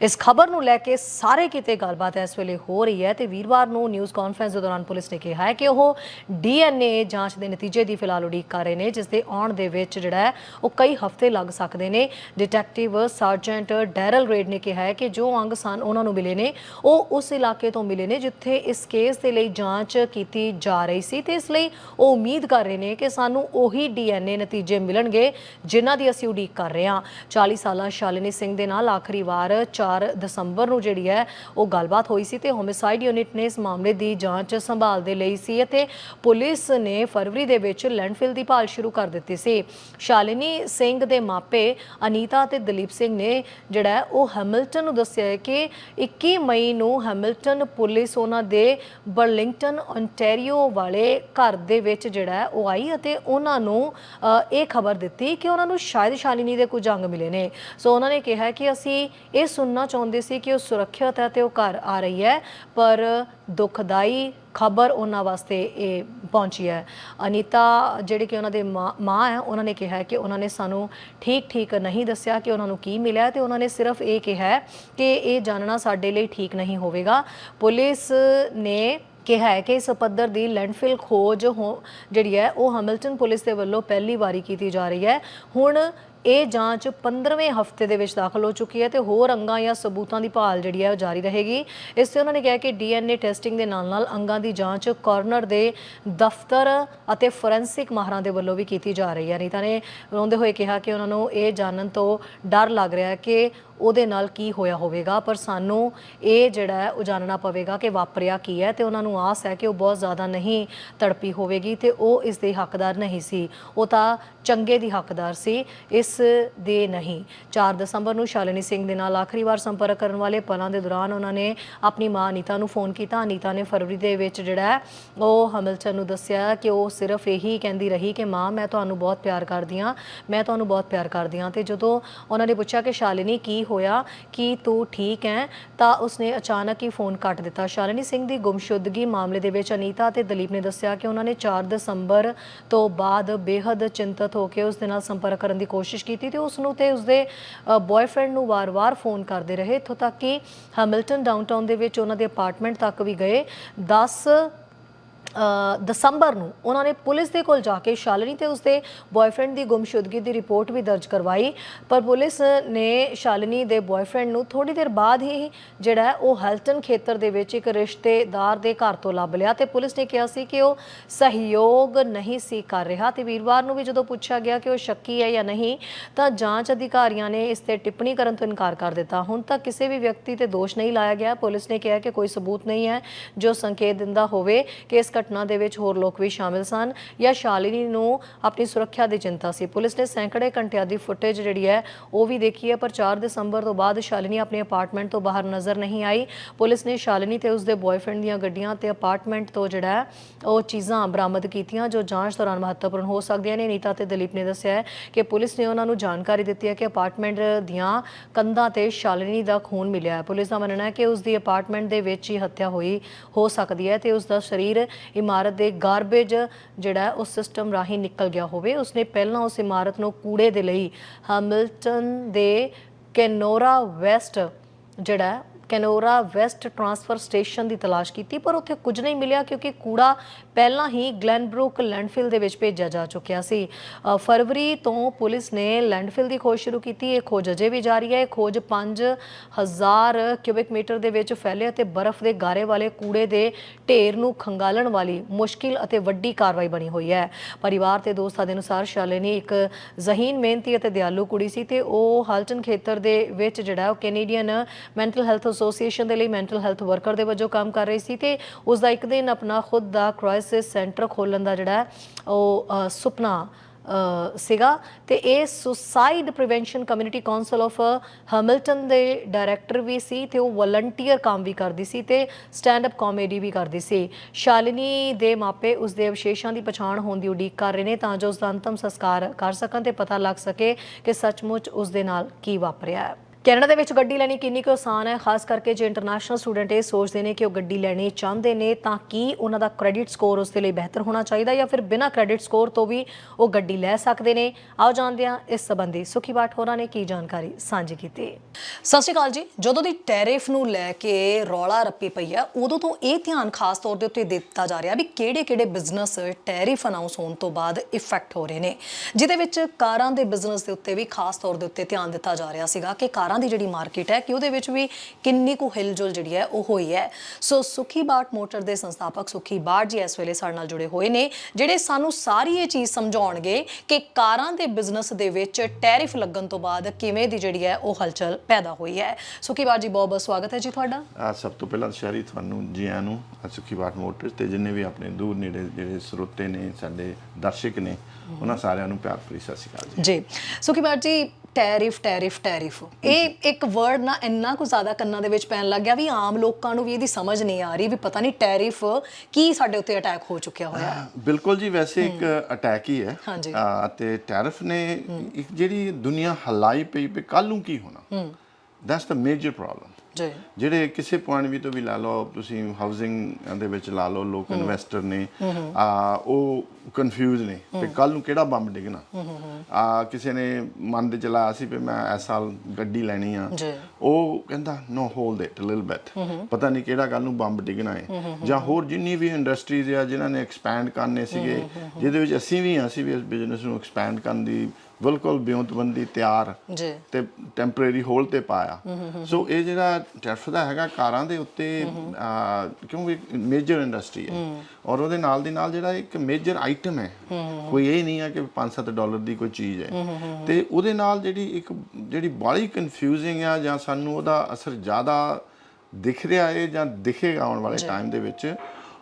ਇਸ ਖਬਰ ਨੂੰ ਲੈ ਕੇ ਸਾਰੇ ਕਿਤੇ ਗੱਲਬਾਤ ਇਸ ਵੇਲੇ ਹੋ ਰਹੀ ਹੈ ਤੇ ਵੀਰਵਾਰ ਨੂੰ ਨਿਊਜ਼ ਕਾਨਫਰੰਸ ਦੇ ਦੌਰਾਨ ਪੁਲਿਸ ਨੇ ਕਿਹਾ ਹੈ ਕਿ ਉਹ ਡੀਐਨਏ ਜਾਂਚ ਦੇ ਨਤੀਜੇ ਦੀ ਫਿਲਹਾਲ ਉਡੀਕ ਕਰ ਰਹੇ ਨੇ, ਜਿਸ ਦੇ ਆਉਣ ਦੇ ਵਿੱਚ ਜਿਹੜਾ ਹੈ, ਉਹ ਕਈ ਹਫ਼ਤੇ ਲੱਗ ਸਕਦੇ ਨੇ। ਡਿਟੈਕਟਿਵ ਸਰਜੈਂਟ ਡੈਰਲ ਰੇਡ ਨੇ ਕਿਹਾ ਹੈ ਕਿ ਜੋ ਅੰਗ ਸਨ ਉਹਨਾਂ ਨੂੰ ਮਿਲੇ ਨੇ, ਉਹ ਉਸ ਇਲਾਕੇ ਤੋਂ ਮਿਲੇ ਨੇ ਜਿੱਥੇ ਇਸ ਕੇਸ ਦੇ ਲਈ ਜਾਂਚ ਕੀਤੀ ਜਾ ਰਹੀ ਸੀ ਤੇ ਇਸ ਲਈ ਉਹ ਉਮੀਦ ਕਰ ਰਹੇ ਨੇ ਕਿ ਸਾਨੂੰ ਉਹੀ ਡੀਐਨਏ ਨਤੀਜੇ ਮਿਲਣਗੇ, ਜਿਨ੍ਹਾਂ ਦੀ ਅਸੀਂ ਉਡੀਕ ਕਰ ਰਹੇ ਹਾਂ। 40 ਸਾਲਾਂ ਸ਼ਾਲਿਨੀ ਸਿੰਘ ਦੇ ਨਾਲ ਆਖਰੀ ਵਾਰ 4 ਦਸੰਬਰ ਨੂੰ ਜਿਹੜੀ ਹੈ ਉਹ ਗੱਲਬਾਤ ਹੋਈ ਸੀ ਤੇ ਹੋਮਿਸਾਈਡ ਯੂਨਿਟ ਨੇ ਇਸ ਮਾਮਲੇ ਦੀ ਜਾਂਚ ਸੰਭਾਲ ਦੇ ਲਈ ਸੀ ਅਤੇ ਪੁਲਿਸ ਨੇ ਫਰਵਰੀ ਦੇ ਵਿੱਚ ਲੈਂਡਫਿਲ ਦੀ ਭਾਲ ਸ਼ੁਰੂ ਕਰ ਦਿੱਤੀ ਸੀ। ਸ਼ਾਲਿਨੀ ਸਿੰਘ ਦੇ ਮਾਪੇ ਅਨੀਤਾ ਤੇ ਦਲੀਪ ਸਿੰਘ ਨੇ ਜਿਹੜਾ ਉਹ ਹੈਮਿਲਟਨ ਨੂੰ ਦੱਸਿਆ ਹੈ ਕਿ 21 ਮਈ ਨੂੰ ਹੈਮਿਲਟਨ ਪੁਲਿਸ ਉਹਨਾਂ ਦੇ ਬਰਲਿੰਗਟਨ ontario ਵਾਲੇ ਘਰ ਦੇ ਵਿੱਚ ਜਿਹੜਾ ਉਹ ਆਈ ਅਤੇ ਉਹਨਾਂ ਨੂੰ ਇਹ ਖਬਰ ਦਿੱਤੀ ਕਿ ਉਹਨਾਂ ਨੂੰ ਸ਼ਾਇਦ ਸ਼ਾਲਿਨੀ ਦੇ ਕੁਝ ਅੰਗ ਮਿਲੇ ਨੇ। ਸੋ ਉਹਨਾਂ ਨੇ ਕਿਹਾ ਕਿ ਅਸੀਂ ਇਹ ਸੁਣਨਾ ਚਾਹੁੰਦੇ ਸੀ ਕਿ ਉਹ ਸੁਰੱਖਿਅਤ ਹੈ ਤੇ ਉਹ ਘਰ ਆ ਰਹੀ ਹੈ, ਪਰ ਦੁਖਦਾਈ ਖਬਰ ਉਹਨਾਂ ਵਾਸਤੇ ਇਹ ਪਹੁੰਚੀ ਹੈ। ਅਨੀਤਾ, ਜਿਹੜੇ ਕਿ ਉਹਨਾਂ ਦੇ ਮਾਂ ਹੈ, ਉਹਨਾਂ ਨੇ ਕਿਹਾ ਕਿ ਉਹਨਾਂ ਨੇ ਸਾਨੂੰ ਠੀਕ ਠੀਕ ਨਹੀਂ ਦੱਸਿਆ ਕਿ ਉਹਨਾਂ ਨੂੰ ਕੀ ਮਿਲਿਆ ਤੇ ਉਹਨਾਂ ਨੇ ਸਿਰਫ ਇਹ ਕਿਹਾ ਕਿ ਇਹ ਜਾਣਨਾ ਸਾਡੇ ਲਈ ਠੀਕ ਨਹੀਂ ਹੋਵੇਗਾ। ਪੁਲਿਸ ਨੇ ਕਿਹਾ ਹੈ ਕਿ ਇਸ ਪੱਧਰ ਦੀ ਲੈਂਡਫਿਲ ਖੋਜ ਹੋ- ਜਿਹੜੀ ਹੈ, ਉਹ ਹੈਮਿਲਟਨ ਪੁਲਿਸ ਦੇ ਵੱਲੋਂ ਪਹਿਲੀ ਵਾਰੀ ਕੀਤੀ ਜਾ ਰਹੀ ਹੈ। ਹੁਣ ਇਹ ਜਾਂਚ 15ਵੇਂ ਹਫ਼ਤੇ ਦੇ ਵਿੱਚ ਦਾਖਲ ਹੋ ਚੁੱਕੀ ਹੈ ਤੇ ਹੋਰ ਅੰਗਾਂ ਜਾਂ ਸਬੂਤਾਂ ਦੀ ਭਾਲ ਜਿਹੜੀ ਹੈ ਉਹ ਜਾਰੀ ਰਹੇਗੀ। ਇਸ ਤੇ ਉਹਨਾਂ ਨੇ ਕਿਹਾ ਕਿ ਡੀਐਨਏ ਟੈਸਟਿੰਗ ਦੇ ਨਾਲ-ਨਾਲ ਅੰਗਾਂ ਦੀ ਜਾਂਚ ਕਾਰਨਰ ਦੇ ਦਫ਼ਤਰ ਅਤੇ ਫੋਰੈਂਸਿਕ ਮਾਹਰਾਂ ਦੇ ਵੱਲੋਂ ਵੀ ਕੀਤੀ ਜਾ ਰਹੀ ਹੈ। ਨੀਤਾ ਨੇ ਰੋਂਦੇ ਹੋਏ ਕਿਹਾ ਕਿ ਉਹਨਾਂ ਨੂੰ ਇਹ ਜਾਣਨ ਤੋਂ ਡਰ ਲੱਗ ਰਿਹਾ ਹੈ ਕਿ ਉਹਦੇ ਨਾਲ ਕੀ ਹੋਇਆ ਹੋਵੇਗਾ? ਪਰ ਸਾਨੂੰ ਇਹ ਜਿਹੜਾ ਹੈ, ਉਹ ਜਾਣਨਾ ਪਵੇਗਾ ਕਿ ਵਾਪਰਿਆ ਕੀ ਹੈ ਤੇ ਉਹਨਾਂ ਨੂੰ ਆਸ ਹੈ ਕਿ ਉਹ ਬਹੁਤ ਜ਼ਿਆਦਾ ਨਹੀਂ ਤੜਪੀ ਹੋਵੇਗੀ ਤੇ ਉਹ ਇਸ ਦੇ ਹੱਕਦਾਰ ਨਹੀਂ ਸੀ। ਉਹ ਤਾਂ ਚੰਗੇ ਦੀ ਹੱਕਦਾਰ ਸੀ, ਇਸ ਦੇ ਨਹੀਂ। 4 ਦਸੰਬਰ ਨੂੰ ਸ਼ਾਲਿਨੀ ਸਿੰਘ ਦੇ ਨਾਲ ਆਖਰੀ ਵਾਰ ਸੰਪਰਕ ਕਰਨ ਵਾਲੇ ਪਲਾਂ ਦੇ ਦੌਰਾਨ ਉਹਨਾਂ ਨੇ ਆਪਣੀ ਮਾਂ ਅਨੀਤਾ ਨੂੰ ਫੋਨ ਕੀਤਾ। ਅਨੀਤਾ ਨੇ ਫਰਵਰੀ ਦੇ ਵਿੱਚ ਜਿਹੜਾ ਉਹ ਹਮਲਚਨ ਨੂੰ ਦੱਸਿਆ ਕਿ ਉਹ ਸਿਰਫ ਇਹੀ ਕਹਿੰਦੀ ਰਹੀ ਕਿ, ਮਾਂ, ਮੈਂ ਤੁਹਾਨੂੰ ਬਹੁਤ ਪਿਆਰ ਕਰਦੀ ਹਾਂ, ਮੈਂ ਤੁਹਾਨੂੰ ਬਹੁਤ ਪਿਆਰ ਕਰਦੀ ਹਾਂ। ਤੇ ਜਦੋਂ ਉਹਨਾਂ ਨੇ ਪੁੱਛਿਆ ਕਿ ਸ਼ਾਲਿਨੀ ਕੀ ਹੋਇਆ ਕਿ ਤੂੰ ਠੀਕ ਹੈ, ਤਾਂ ਉਸਨੇ ਅਚਾਨਕ ਹੀ ਫੋਨ ਕੱਟ ਦਿੱਤਾ। ਸ਼ਾਲਿਨੀ ਸਿੰਘ ਦੀ ਗੁੰਮਸ਼ੁਦਗੀ ਮਾਮਲੇ ਦੇ ਵਿੱਚ ਅਨੀਤਾ ਤੇ ਦਲੀਪ ਨੇ ਦੱਸਿਆ ਕਿ ਉਹਨਾਂ ਨੇ 4 ਦਸੰਬਰ ਤੋਂ ਬਾਅਦ ਬੇहद ਚਿੰਤਤ ਹੋ ਕੇ ਉਸ ਦੇ ਨਾਲ ਸੰਪਰਕ ਕਰਨ ਦੀ ਕੋਸ਼ਿਸ਼ ਕੀਤੀ ਤੇ ਉਸ ਨੂੰ ਤੇ ਉਸਦੇ ਬॉयਫ੍ਰੈਂਡ ਨੂੰ ਵਾਰ-ਵਾਰ ਫੋਨ ਕਰਦੇ ਰਹੇ। ਇਥੋਂ ਤੱਕ ਕਿ ਹੈਮਿਲਟਨ ਡਾਊਨਟਾਊਨ ਦੇ ਵਿੱਚ ਉਹਨਾਂ ਦੇ ਅਪਾਰਟਮੈਂਟ ਤੱਕ ਵੀ ਗਏ। 10 ਦਸੰਬਰ ਨੂੰ ਉਹਨਾਂ ਨੇ ਪੁਲਿਸ ਦੇ ਕੋਲ ਜਾ ਕੇ ਸ਼ਾਲਿਨੀ ਤੇ ਉਸਦੇ ਬॉयਫ੍ਰੈਂਡ ਦੀ ਗੁੰਮਸ਼ੁਦਗੀ ਦੀ ਰਿਪੋਰਟ ਵੀ ਦਰਜ ਕਰਵਾਈ। ਪਰ ਪੁਲਿਸ ਨੇ ਸ਼ਾਲਿਨੀ ਦੇ ਬॉयਫ੍ਰੈਂਡ ਨੂੰ ਥੋੜੀ ਦੇਰ ਬਾਅਦ ਹੀ ਜਿਹੜਾ ਉਹ ਹੈਲਟਨ ਖੇਤਰ ਦੇ ਵਿੱਚ ਇੱਕ ਰਿਸ਼ਤੇਦਾਰ ਦੇ ਘਰ ਤੋਂ ਲੱਭ ਲਿਆ ਤੇ ਪੁਲਿਸ ਨੇ ਕਿਹਾ ਸੀ ਕਿ ਉਹ ਸਹਿਯੋਗ ਨਹੀਂ ਸੀ ਕਰ ਰਿਹਾ ਤੇ ਵੀਰਵਾਰ ਨੂੰ ਵੀ ਜਦੋਂ ਪੁੱਛਿਆ ਗਿਆ ਕਿ ਉਹ ਸ਼ੱਕੀ ਹੈ ਜਾਂ ਨਹੀਂ, ਤਾਂ ਜਾਂਚ ਅਧਿਕਾਰੀਆਂ ਨੇ ਇਸ ਤੇ ਟਿੱਪਣੀ ਕਰਨ ਤੋਂ ਇਨਕਾਰ ਕਰ ਦਿੱਤਾ। ਹੁਣ ਤੱਕ ਕਿਸੇ ਵੀ ਵਿਅਕਤੀ ਤੇ ਦੋਸ਼ ਨਹੀਂ ਲਾਇਆ ਗਿਆ। ਪੁਲਿਸ ਨੇ ਕਿਹਾ ਕਿ ਕੋਈ ਸਬੂਤ ਨਹੀਂ ਹੈ ਜੋ ਸੰਕੇਤ ਦਿੰਦਾ ਹੋਵੇ ਕਿ ਇਸ ਘਟਨਾ ਦੇ ਵਿੱਚ ਹੋਰ ਲੋਕ ਵੀ ਸ਼ਾਮਿਲ ਸਨ। ਜਾਂ ਸ਼ਾਲਿਨੀ ਨੂੰ ਆਪਣੀ ਸੁਰੱਖਿਆ ਦੀ ਚਿੰਤਾ ਸੀ। ਪੁਲਿਸ ਨੇ ਸੈਂਕੜੇ ਘੰਟਿਆਂ ਦੀ ਫੁਟੇਜ ਜਿਹੜੀ ਹੈ, ਉਹ ਵੀ ਦੇਖੀ ਹੈ। ਪਰ 4 ਦਸੰਬਰ ਤੋਂ ਬਾਅਦ ਸ਼ਾਲਿਨੀ ਆਪਣੇ ਅਪਾਰਟਮੈਂਟ ਤੋਂ ਬਾਹਰ ਨਜ਼ਰ ਨਹੀਂ ਆਈ। ਪੁਲਿਸ ਨੇ ਸ਼ਾਲਿਨੀ ਤੇ ਉਸਦੇ ਬॉयਫ੍ਰੈਂਡ ਦੀਆਂ ਗੱਡੀਆਂ ਤੇ ਅਪਾਰਟਮੈਂਟ ਤੋਂ ਜਿਹੜਾ ਉਹ ਚੀਜ਼ਾਂ ਬਰਾਮਦ ਕੀਤੀਆਂ, ਜੋ ਜਾਂਚ ਦੌਰਾਨ ਮਹੱਤਵਪੂਰਨ ਹੋ ਸਕਦੀਆਂ ਨੇ। ਨੀਤਾ ਤੇ ਦਲੀਪ ਨੇ ਦੱਸਿਆ ਕਿ ਪੁਲਿਸ ਨੇ ਉਹਨਾਂ ਨੂੰ ਜਾਣਕਾਰੀ ਦਿੱਤੀ ਹੈ ਕਿ ਅਪਾਰਟਮੈਂਟ ਦੀਆਂ ਕੰਧਾਂ ਤੇ ਸ਼ਾਲਿਨੀ ਦਾ ਖੂਨ ਮਿਲਿਆ ਹੈ। ਪੁਲਿਸ ਦਾ ਮੰਨਣਾ ਹੈ ਕਿ ਉਸ ਦੀ ਅਪਾਰਟਮੈਂਟ ਦੇ ਵਿੱਚ ਹੀ ਹੱਤਿਆ ਹੋਈ, ਹੋ ਸਕਦੀ ਹੈ ਤੇ ਉਸ ਦਾ ਸਰੀਰ ਇਮਾਰਤ ਦੇ ਗਾਰਬੇਜ ਜਿਹੜਾ ਹੈ, ਉਸ ਸਿਸਟਮ ਰਾਹੀਂ ਨਿਕਲ ਗਿਆ ਹੋਵੇ। ਉਸਨੇ ਪਹਿਲਾਂ ਉਸ ਇਮਾਰਤ ਨੂੰ ਕੂੜੇ ਦੇ ਲਈ ਹੈਮਿਲਟਨ ਦੇ ਕੈਨੋਰਾ ਵੈਸਟ ਜਿਹੜਾ ਕੈਨੋਰਾ ਵੈਸਟ ਟਰਾਂਸਫਰ ਸਟੇਸ਼ਨ ਦੀ ਤਲਾਸ਼ ਕੀਤੀ, ਪਰ ਉੱਥੇ ਕੁਝ ਨਹੀਂ ਮਿਲਿਆ ਕਿਉਂਕਿ ਕੂੜਾ ਪਹਿਲਾਂ ਹੀ ਗਲੈਨਬਰੁਕ ਲੈਂਡਫਿਲ ਦੇ ਵਿੱਚ ਭੇਜਿਆ ਜਾ ਚੁੱਕਿਆ ਸੀ। ਫਰਵਰੀ ਤੋਂ ਪੁਲਿਸ ਨੇ ਲੈਂਡਫਿਲ ਦੀ ਖੋਜ ਸ਼ੁਰੂ ਕੀਤੀ। ਇਹ ਖੋਜ ਅਜੇ ਵੀ ਜਾਰੀ ਹੈ। ਇਹ ਖੋਜ 5000 ਕਿਊਬਿਕ ਮੀਟਰ ਦੇ ਵਿੱਚ ਫੈਲੇ ਅਤੇ ਬਰਫ਼ ਦੇ ਗਾਰੇ ਵਾਲੇ ਕੂੜੇ ਦੇ ਢੇਰ ਨੂੰ ਖੰਗਾਲਣ ਵਾਲੀ ਮੁਸ਼ਕਿਲ ਅਤੇ ਵੱਡੀ ਕਾਰਵਾਈ ਬਣੀ ਹੋਈ ਹੈ। ਪਰਿਵਾਰ ਤੇ ਦੋਸਤਾਂ ਦੇ ਅਨੁਸਾਰ ਸ਼ਾਲਿਨੀ ਇੱਕ ਜ਼ਹੀਨ ਮਿਹਨਤੀ ਅਤੇ ਦਿਆਲੂ ਕੁੜੀ ਸੀ ਤੇ ਉਹ ਹਾਲਟਨ ਖੇਤਰ ਦੇ ਵਿੱਚ ਜਿਹੜਾ ਉਹ ਕੈਨੇਡੀਅਨ ਮੈਂਟਲ ਹੈਲਥ ਐਸੋਸੀਏਸ਼ਨ ਦੇ ਲਈ ਮੈਂਟਲ ਹੈਲਥ ਵਰਕਰ ਦੇ ਵਜੋਂ ਕੰਮ ਕਰ ਰਹੀ ਸੀ ਤੇ ਉਸ ਦਾ ਇੱਕ ਦਿਨ ਆਪਣਾ ਖੁਦ ਦਾ ਕ੍ਰਾਈਸਿਸ ਸੈਂਟਰ ਖੋਲਣ ਦਾ ਜਿਹੜਾ ਉਹ ਸੁਪਨਾ ਸੀਗਾ ਤੇ ਇਹ suicide prevention community council of Hamilton ਦੇ ਡਾਇਰੈਕਟਰ ਵੀ ਸੀ ਤੇ ਉਹ ਵਲੰਟੀਅਰ ਕੰਮ ਵੀ ਕਰਦੀ ਸੀ ਤੇ ਸਟੈਂਡ ਅਪ ਕਾਮੇਡੀ ਵੀ ਕਰਦੀ ਸੀ। ਸ਼ਾਲਿਨੀ ਦੇ ਮਾਪੇ ਉਸ ਦੇ ਅਵਸ਼ੇਸ਼ਾਂ ਦੀ ਪਛਾਣ ਹੋਣ ਦੀ ਉਡੀਕ ਕਰ ਰਹੇ ਨੇ ਤਾਂ ਜੋ ਉਸ ਦਾ ਅੰਤਮ ਸੰਸਕਾਰ ਕਰ ਸਕਣ ਤੇ ਪਤਾ ਲੱਗ ਸਕੇ ਕਿ ਸੱਚਮੁੱਚ ਉਸ ਦੇ ਨਾਲ ਕੀ ਵਾਪਰਿਆ ਹੈ। ਕੈਨੇਡਾ ਦੇ ਵਿੱਚ ਗੱਡੀ ਲੈਣੀ ਕਿੰਨੀ ਕੁ ਆਸਾਨ ਹੈ? ਖਾਸ ਕਰਕੇ ਜੇ ਇੰਟਰਨੈਸ਼ਨਲ ਸਟੂਡੈਂਟ ਇਹ ਸੋਚਦੇ ਨੇ ਕਿ ਉਹ ਗੱਡੀ ਲੈਣੀ ਚਾਹੁੰਦੇ ਨੇ, ਤਾਂ ਕੀ ਉਹਨਾਂ ਦਾ ਕ੍ਰੈਡਿਟ ਸਕੋਰ ਉਸ ਦੇ ਲਈ ਬਿਹਤਰ ਹੋਣਾ ਚਾਹੀਦਾ ਜਾਂ ਫਿਰ ਬਿਨਾਂ ਕ੍ਰੈਡਿਟ ਸਕੋਰ ਤੋਂ ਵੀ ਉਹ ਗੱਡੀ ਲੈ ਸਕਦੇ ਨੇ? ਆਓ ਜਾਣਦੇ ਹਾਂ ਇਸ ਸੰਬੰਧੀ। ਸੁਖੀ ਬਾਟ ਹੋਰਾਂ ਨੇ ਕੀ ਜਾਣਕਾਰੀ ਸਾਂਝੀ ਕੀਤੀ? ਸਤਿ ਸ਼੍ਰੀ ਅਕਾਲ ਜੀ। ਜਦੋਂ ਦੀ ਟੈਰਿਫ ਨੂੰ ਲੈ ਕੇ ਰੌਲਾ ਰੱਪੀ ਪਈ ਹੈ, ਉਦੋਂ ਤੋਂ ਇਹ ਧਿਆਨ ਖਾਸ ਤੌਰ ਦੇ ਉੱਤੇ ਦਿੱਤਾ ਜਾ ਰਿਹਾ ਵੀ ਕਿਹੜੇ-ਕਿਹੜੇ ਬਿਜ਼ਨਸ ਟੈਰਿਫ ਅਨਾਉਂਸ ਹੋਣ ਤੋਂ ਬਾਅਦ ਇਫੈਕਟ ਹੋ ਰਹੇ ਨੇ, ਜਿਹਦੇ ਵਿੱਚ ਕਾਰਾਂ ਦੇ ਬਿਜ਼ਨਸ ਦੇ ਉੱਤੇ ਵੀ ਖਾਸ ਤੌਰ ਦੇ ਉੱਤੇ ਧਿਆਨ ਦਿੱਤਾ ਜਾ ਰਿਹਾ ਸੀਗਾ ਕਿ ਕਾਰਾਂ ਦੀ ਜਿਹੜੀ ਮਾਰਕੀਟ ਹੈ ਕਿ ਉਹਦੇ ਵਿੱਚ ਵੀ ਕਿੰਨੀ ਕੁ ਹਿਲਜੁਲ ਜਿਹੜੀ ਹੈ ਉਹ ਹੋਈ ਹੈ। ਸੋ ਸੁਖੀ ਬਾਟ ਮੋਟਰ ਦੇ ਸੰਸਥਾਪਕ ਸੁਖੀ ਬਾਟ ਜੀ ਇਸ ਵੇਲੇ ਸਾਡੇ ਨਾਲ ਜੁੜੇ ਹੋਏ ਨੇ ਜਿਹੜੇ ਸਾਨੂੰ ਸਾਰੀ ਇਹ ਚੀਜ਼ ਸਮਝਾਉਣਗੇ ਕਿ ਕਾਰਾਂ ਦੇ ਬਿਜ਼ਨਸ ਦੇ ਵਿੱਚ ਟੈਰਿਫ ਲੱਗਣ ਤੋਂ ਬਾਅਦ ਕਿਵੇਂ ਦੀ ਜਿਹੜੀ ਹੈ ਉਹ ਹਲਚਲ ਪੈਦਾ ਹੋਈ ਹੈ। ਸੁਖੀ ਬਾਟ ਜੀ ਬਹੁਤ ਬਹੁਤ ਸਵਾਗਤ ਹੈ ਜੀ ਤੁਹਾਡਾ। ਆ ਸਭ ਤੋਂ ਪਹਿਲਾਂ ਸ਼ਹਿਰੀ ਤੁਹਾਨੂੰ ਜੀ ਆਇਆਂ ਨੂੰ ਸੁੱਖੀ ਬਾਟ ਮੋਟਰਸ ਤੇ ਜਿੰਨੇ ਵੀ ਆਪਣੇ ਦੂਰ ਨੇੜੇ ਜਿਹੜੇ ਸਰੋਤੇ ਨੇ ਸਾਡੇ ਦਰਸ਼ਕ ਨੇ ਉਹਨਾਂ ਸਾਰਿਆਂ ਨੂੰ ਪਿਆਰ ਭਰੀ ਸਤਿ ਸ਼੍ਰੀ ਅਕਾਲ ਜੀ। ਜੀ। ਸੁਖੀ ਬਾਟ ਜੀ ਟੈਰਿਫ ਟੈਰਿਫ ਟੈਰਿਫ। ਇਹ ਇੱਕ ਵਰਡ ਨਾ ਇੰਨਾ ਕੁ ਜ਼ਿਆਦਾ ਕੰਨਾਂ ਦੇ ਵਿੱਚ ਪੈਣ ਲੱਗ ਗਿਆ ਵੀ ਆਮ ਲੋਕਾਂ ਨੂੰ ਵੀ ਇਹਦੀ ਸਮਝ ਨਹੀਂ ਆ ਰਹੀ ਵੀ ਪਤਾ ਨਹੀਂ ਟੈਰਿਫ ਕੀ ਸਾਡੇ ਉੱਤੇ ਅਟੈਕ ਹੋ ਚੁੱਕਿਆ ਹੋਇਆ। ਹੈ ਬਿਲਕੁਲ ਜੀ ਵੈਸੇ ਇੱਕ ਅਟੈਕ ਹੀ ਹੈ। ਹਾਂਜੀ। ਤੇ ਟੈਰਿਫ ਨੇ ਇੱਕ ਜਿਹੜੀ ਦੁਨੀਆ ਹਲਾਈ ਪਈ ਵੀ ਕੱਲ ਨੂੰ ਕੀ ਹੋਣਾ। ਦੈਟਸ ਦ ਮੇਜਰ ਪ੍ਰੋਬਲਮ ਜੀ। ਜਿਹੜੇ ਕਿਸੇ ਪੁਆਇੰਟ ਵੀ ਤੋਂ ਵੀ ਲਾ ਲਓ ਤੁਸੀਂ ਹਾਊਸਿੰਗ ਦੇ ਵਿੱਚ ਲਾ ਲਓ ਲੋਕ ਇਨਵੈਸਟਰ ਨੇ ਆ ਉਹ ਕਨਫਿਊਜ਼ ਨੇ ਕਿ ਕੱਲ ਨੂੰ ਕਿਹੜਾ ਬੰਬ ਡਿੱਗਣਾ? ਆ ਕਿਸੇ ਨੇ ਮਨ ਦੇ ਚਲਾਇਆ ਸੀ ਵੀ ਮੈਂ ਇਸ ਸਾਲ ਗੱਡੀ ਲੈਣੀ ਆ। ਉਹ ਕਹਿੰਦਾ no hold it little bit ਪਤਾ ਨਹੀਂ ਕਿਹੜਾ ਕੱਲ ਨੂੰ ਬੰਬ ਡਿੱਗਣਾ ਹੈ ਜਾਂ ਹੋਰ ਜਿੰਨੀ ਵੀ ਇੰਡਸਟਰੀਜ਼ ਆ ਜਿਨ੍ਹਾਂ ਨੇ ਐਕਸਪੈਂਡ ਕਰਨੇ ਸੀਗੇ ਜਿਹਦੇ ਵਿੱਚ ਅਸੀਂ ਵੀ ਅਸੀਂ ਵੀ ਇਸ ਬਿਜ਼ਨਸ ਨੂੰ ਐਕਸਪੈਂਡ ਕਰਨ ਦੀ ਬਿਲਕੁਲ ਬਿਉਂਤਬੰਦੀ ਤਿਆਰ ਜੀ। ਤੇ ਟੈਂਪਰੇਰੀ ਹੋਲਡ ਤੇ ਪਾਇਆ। ਸੋ ਇਹ ਜਿਹੜਾ ਟੈਫ ਦਾ ਹੈਗਾ ਕਾਰਾਂ ਦੇ ਉੱਤੇ ਕਿਉਂਕਿ ਮੇਜਰ ਇੰਡਸਟਰੀ ਹੈ। ਔਰ ਉਹਦੇ ਨਾਲ ਦੀ ਨਾਲ ਜਿਹੜਾ ਇੱਕ ਮੇਜਰ ਆਈਟਮ ਹੈ। ਕੋਈ ਇਹ ਨਹੀਂ ਹੈ ਕਿ 5-7 ਡਾਲਰ ਦੀ ਕੋਈ ਚੀਜ਼ ਹੈ। ਤੇ ਉਹਦੇ ਨਾਲ ਜਿਹੜੀ ਇੱਕ ਜਿਹੜੀ ਬਾਲੀ ਕਨਫਿਊਜ਼ਿੰਗ ਆ ਜਾਂ ਸਾਨੂੰ ਉਹਦਾ ਅਸਰ ਜ਼ਿਆਦਾ ਦਿਖ ਰਿਹਾ ਹੈ ਜਾਂ ਦਿਖੇਗਾ ਆਉਣ ਵਾਲੇ ਟਾਈਮ ਦੇ ਵਿੱਚ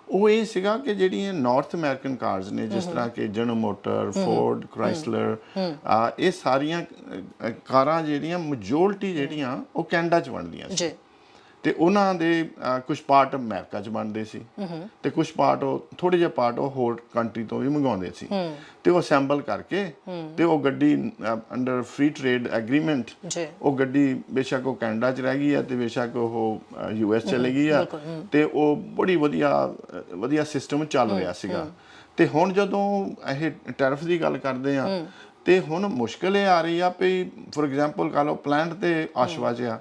ਉਹ ਇਹ ਸੀਗਾ ਕਿ ਜਿਹੜੀਆਂ ਨਾਰਥ ਅਮਰੀਕਨ ਕਾਰਸ ਨੇ ਜਿਸ ਤਰ੍ਹਾਂ ਕਿ ਜਨਰਲ ਮੋਟਰ ਫੋਰਡ ਕ੍ਰਾਈਸਲਰ ਇਹ ਸਾਰੀਆਂ ਕਾਰਾਂ ਜਿਹੜੀਆਂ ਮੈਜੋਰਟੀ ਜਿਹੜੀਆਂ ਉਹ ਕੈਨੇਡਾ ਚ ਬਣਦੀਆਂ ਸੀ। ਤੇ ਉਹਨਾਂ ਦੇ ਕੁਝ ਪਾਰਟ ਅਮਰੀਕਾ ਚ ਬਣਦੇ ਸੀ। ਤੇ ਕੁਝ ਪਾਰਟ ਉਹ ਥੋੜੇ ਜਿਹਾ ਪਾਰਟ ਉਹ ਹੋਰ ਕੰਟਰੀ ਤੋਂ ਵੀ ਮੰਗਾਉਂਦੇ ਸੀ। ਤੇ ਉਹ ਅਸੈਂਬਲ ਕਰਕੇ ਤੇ ਉਹ ਗੱਡੀ ਅੰਡਰ ਫ੍ਰੀ ਟ੍ਰੇਡ ਐਗਰੀਮੈਂਟ ਉਹ ਗੱਡੀ ਬੇਸ਼ੱਕ ਉਹ ਕੈਨੇਡਾ ਚ ਰਹਿ ਗਈ ਆ ਤੇ ਬੇਸ਼ੱਕ ਉਹ ਯੂ ਐਸ ਚਲੇ ਗਈ ਆ। ਤੇ ਉਹ ਬੜੀ ਵਧੀਆ ਵਧੀਆ ਸਿਸਟਮ ਚੱਲ ਰਿਹਾ ਸੀਗਾ। ਤੇ ਹੁਣ ਜਦੋਂ ਇਹ ਟੈਰਿਫ ਦੀ ਗੱਲ ਕਰਦੇ ਆ ਤੇ ਹੁਣ ਮੁਸ਼ਕਲ ਇਹ ਆ ਰਹੀ ਆ ਵੀ ਫੋਰ ਐਗਜ਼ਾਮਪਲ ਕਹ ਲਓ ਪਲਾਂਟ ਤੇ ਆਸ਼ਵਾ ਚ ਆ।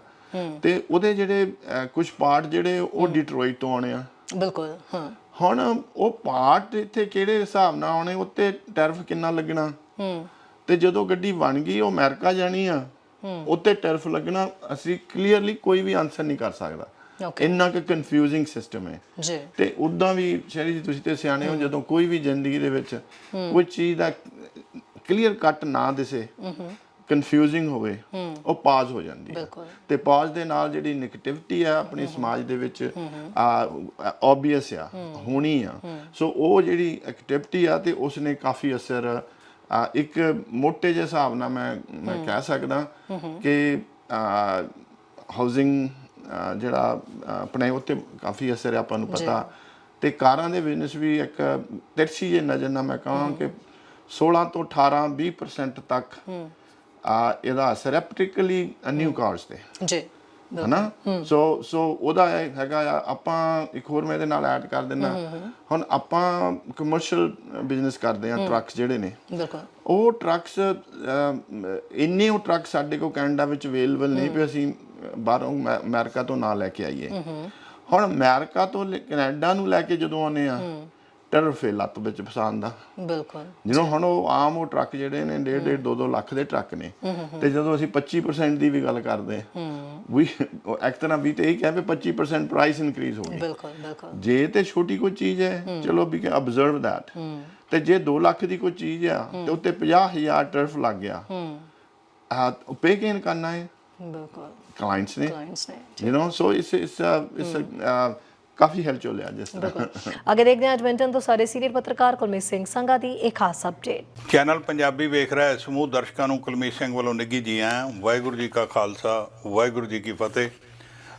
ਤੇ ਉਹਦੇ ਜਿਹੜੇ ਕੁਝ ਪਾਰਟ ਜਿਹੜੇ ਉਹ ਡਿਟਰੋਇਟ ਤੋਂ ਆਉਣੇ ਆ। ਬਿਲਕੁਲ ਹਾਂ। ਹੁਣ ਉਹ ਪਾਰਟ ਇੱਥੇ ਕਿਹੜੇ ਹਿਸਾਬ ਨਾਲ ਆਉਣੇ ਉੱਤੇ ਟੈਰਿਫ ਕਿੰਨਾ ਲੱਗਣਾ? ਹੂੰ। ਤੇ ਜਦੋਂ ਗੱਡੀ ਬਣ ਗਈ ਉਹ ਅਮਰੀਕਾ ਜਾਣੀ ਆ ਉੱਤੇ ਟੈਰਿਫ ਲੱਗਣਾ ਅਸੀਂ ਕਲੀਅਰਲੀ ਕੋਈ ਵੀ ਆਨਸਰ ਨਹੀਂ ਕਰ ਸਕਦਾ। ਇੰਨਾ ਕਿ ਕਨਫਿਊਜ਼ਿੰਗ ਸਿਸਟਮ ਹੈ। ਜੀ। ਤੇ ਉਦਾਂ ਵੀ ਸ਼ਹਿਰੀ ਜੀ ਤੁਸੀਂ ਤੇ ਸਿਆਣੇ ਹੋ ਜਦੋਂ ਕੋਈ ਵੀ ਜ਼ਿੰਦਗੀ ਦੇ ਵਿੱਚ ਕੋਈ ਚੀਜ਼ ਦਾ ਕਲੀਅਰ ਕੱਟ ਨਾ ਦਿਸੇ ਕਨਫਿਊਜ਼ਿੰਗ ਹੋਵੇ ਉਹ ਪਾਜ਼ ਹੋ ਜਾਂਦੀ ਹੈ ਤੇ ਪਾਜ਼ ਦੇ ਨਾਲ ਜਿਹੜੀ ਨੈਗੇਟਿਵਿਟੀ ਆ ਆਪਣੀ ਸਮਾਜ ਦੇ ਵਿੱਚ ਆ ਆਬਵੀਅਸ ਆ ਹੋਣੀ ਆ। ਸੋ ਉਹ ਜਿਹੜੀ ਐਕਟੀਵਿਟੀ ਆ ਤੇ ਉਸ ਨੇ ਕਾਫੀ ਅਸਰ ਇੱਕ ਮੋٹے ਜਿਹੇ ਹਿਸਾਬ ਨਾਲ ਮੈਂ ਮੈਂ ਕਹਿ ਸਕਦਾ ਕਿ ਹਾਊਸਿੰਗ ਜਿਹੜਾ ਆਪਣੇ ਉੱਤੇ ਕਾਫੀ ਅਸਰ ਆਪਾਂ ਨੂੰ ਪਤਾ। ਤੇ ਕਾਰਾਂ ਦੇ ਬਿਜ਼ਨਸ ਵੀ ਇੱਕ ਤਿਰਛੀ ਜੇ ਨਜ਼ਰ ਨਾਲ ਮੈਂ ਕਹਾਂ ਕਿ 16 ਤੋਂ 18 20% ਤੱਕ ਇਹਦਾ ਅਸਰ ਹੈ ਪਾਰਟਿਕੂਲਰਲੀ ਨਿਊ ਕਾਰਸ ਤੇ। ਜੀ ਹਨਾ? ਸੋ ਸੋ ਉਹਦਾ ਹੈਗਾ ਆਪਾਂ ਇੱਕ ਹੋਰ ਮੈਂ ਇਹਦੇ ਨਾਲ ਐਡ ਕਰ ਦਿੰਦਾ। ਹੁਣ ਆਪਾਂ ਕਮਰਸ਼ੀਅਲ ਬਿਜ਼ਨਸ ਕਰਦੇ ਆ ਟਰੱਕਸ ਜਿਹੜੇ ਨੇ। ਬਿਲਕੁਲ। ਉਹ ਟਰੱਕਸ ਇੰਨੇ ਉਹ ਟਰੱਕ ਸਾਡੇ ਕੋਲ ਕੈਨੇਡਾ ਵਿੱਚ ਅਵੇਲੇਬਲ ਨਹੀਂ ਵੀ ਅਸੀਂ ਬਾਹਰੋਂ ਅਮੈ- ਅਮਰੀਕਾ ਤੋਂ ਨਾ ਲੈ ਕੇ ਆਈਏ। ਹੁਣ ਅਮਰੀਕਾ ਤੋਂ ਕੈਨੇਡਾ ਨੂੰ ਲੈ ਕੇ ਜਦੋਂ ਆਉਂਦੇ ਆ ਟਰਫੇ ਲੱਤ ਵਿੱਚ ਫਸਾਉਣ ਦਾ। ਬਿਲਕੁਲ। ਜਿਹਨੂੰ ਹੁਣ ਉਹ ਆਮ ਉਹ ਟਰੱਕ ਜਿਹੜੇ ਨੇ 1.5 1.5 2 2 ਲੱਖ ਦੇ ਟਰੱਕ ਨੇ ਤੇ ਜਦੋਂ ਅਸੀਂ 25% ਦੀ ਵੀ ਗੱਲ ਕਰਦੇ ਵੀ ਉਹ ਇੱਕ ਤਰ੍ਹਾਂ ਵੀ ਤੇ ਇਹ ਕਹਿ ਵੀ 25% ਪ੍ਰਾਈਸ ਇਨਕਰੀਜ਼ ਹੋ ਗਈ। ਬਿਲਕੁਲ ਬਿਲਕੁਲ। ਜੇ ਤੇ ਛੋਟੀ ਕੋਈ ਚੀਜ਼ ਹੈ ਚਲੋ ਵੀ ਕਿ ਆਬਜ਼ਰਵ ਦੈਟ ਤੇ ਜੇ 2 ਲੱਖ ਦੀ ਕੋਈ ਚੀਜ਼ ਆ ਤੇ ਉੱਤੇ 50000 ਟਰਫ ਲੱਗ ਗਿਆ। ਹੂੰ। ਪੇ ਕਿਨ ਕਰਨਾ ਹੈ। ਬਿਲਕੁਲ। ਕਲਾਇੰਟਸ ਨੇ। ਕਲਾਇੰਟਸ ਨੇ। ਯੂ نو ਸੋ ਇਸ ਇਸ ਇਸ ਕਾਫੀ ਹੈਲਪ ਚੋਲਿਆ ਜਿਸ ਤਰ੍ਹਾਂ। ਅੱਗੇ ਦੇਖਦੇ ਹਾਂ ਐਡਮਿੰਟਨ ਤੋਂ ਸਾਡੇ ਸੀਨੀਅਰ ਪੱਤਰਕਾਰ ਕੁਲਮੀਤ ਸਿੰਘ ਸੰਘਾ ਦੀ ਇੱਕ ਖਾਸ ਅਪਡੇਟ ਚੈਨਲ ਪੰਜਾਬੀ ਵੇਖ ਰਿਹਾ ਹੈ ਸਮੂਹ ਦਰਸ਼ਕਾਂ ਨੂੰ ਕੁਲਮੀਤ ਸਿੰਘ ਵੱਲੋਂ ਨਿੱਘੀ ਜੀ ਆਇਆਂ ਵਾਹਿਗੁਰੂ ਜੀ ਕਾ ਖਾਲਸਾ ਵਾਹਿਗੁਰੂ ਜੀ ਕੀ ਫਤਿਹ।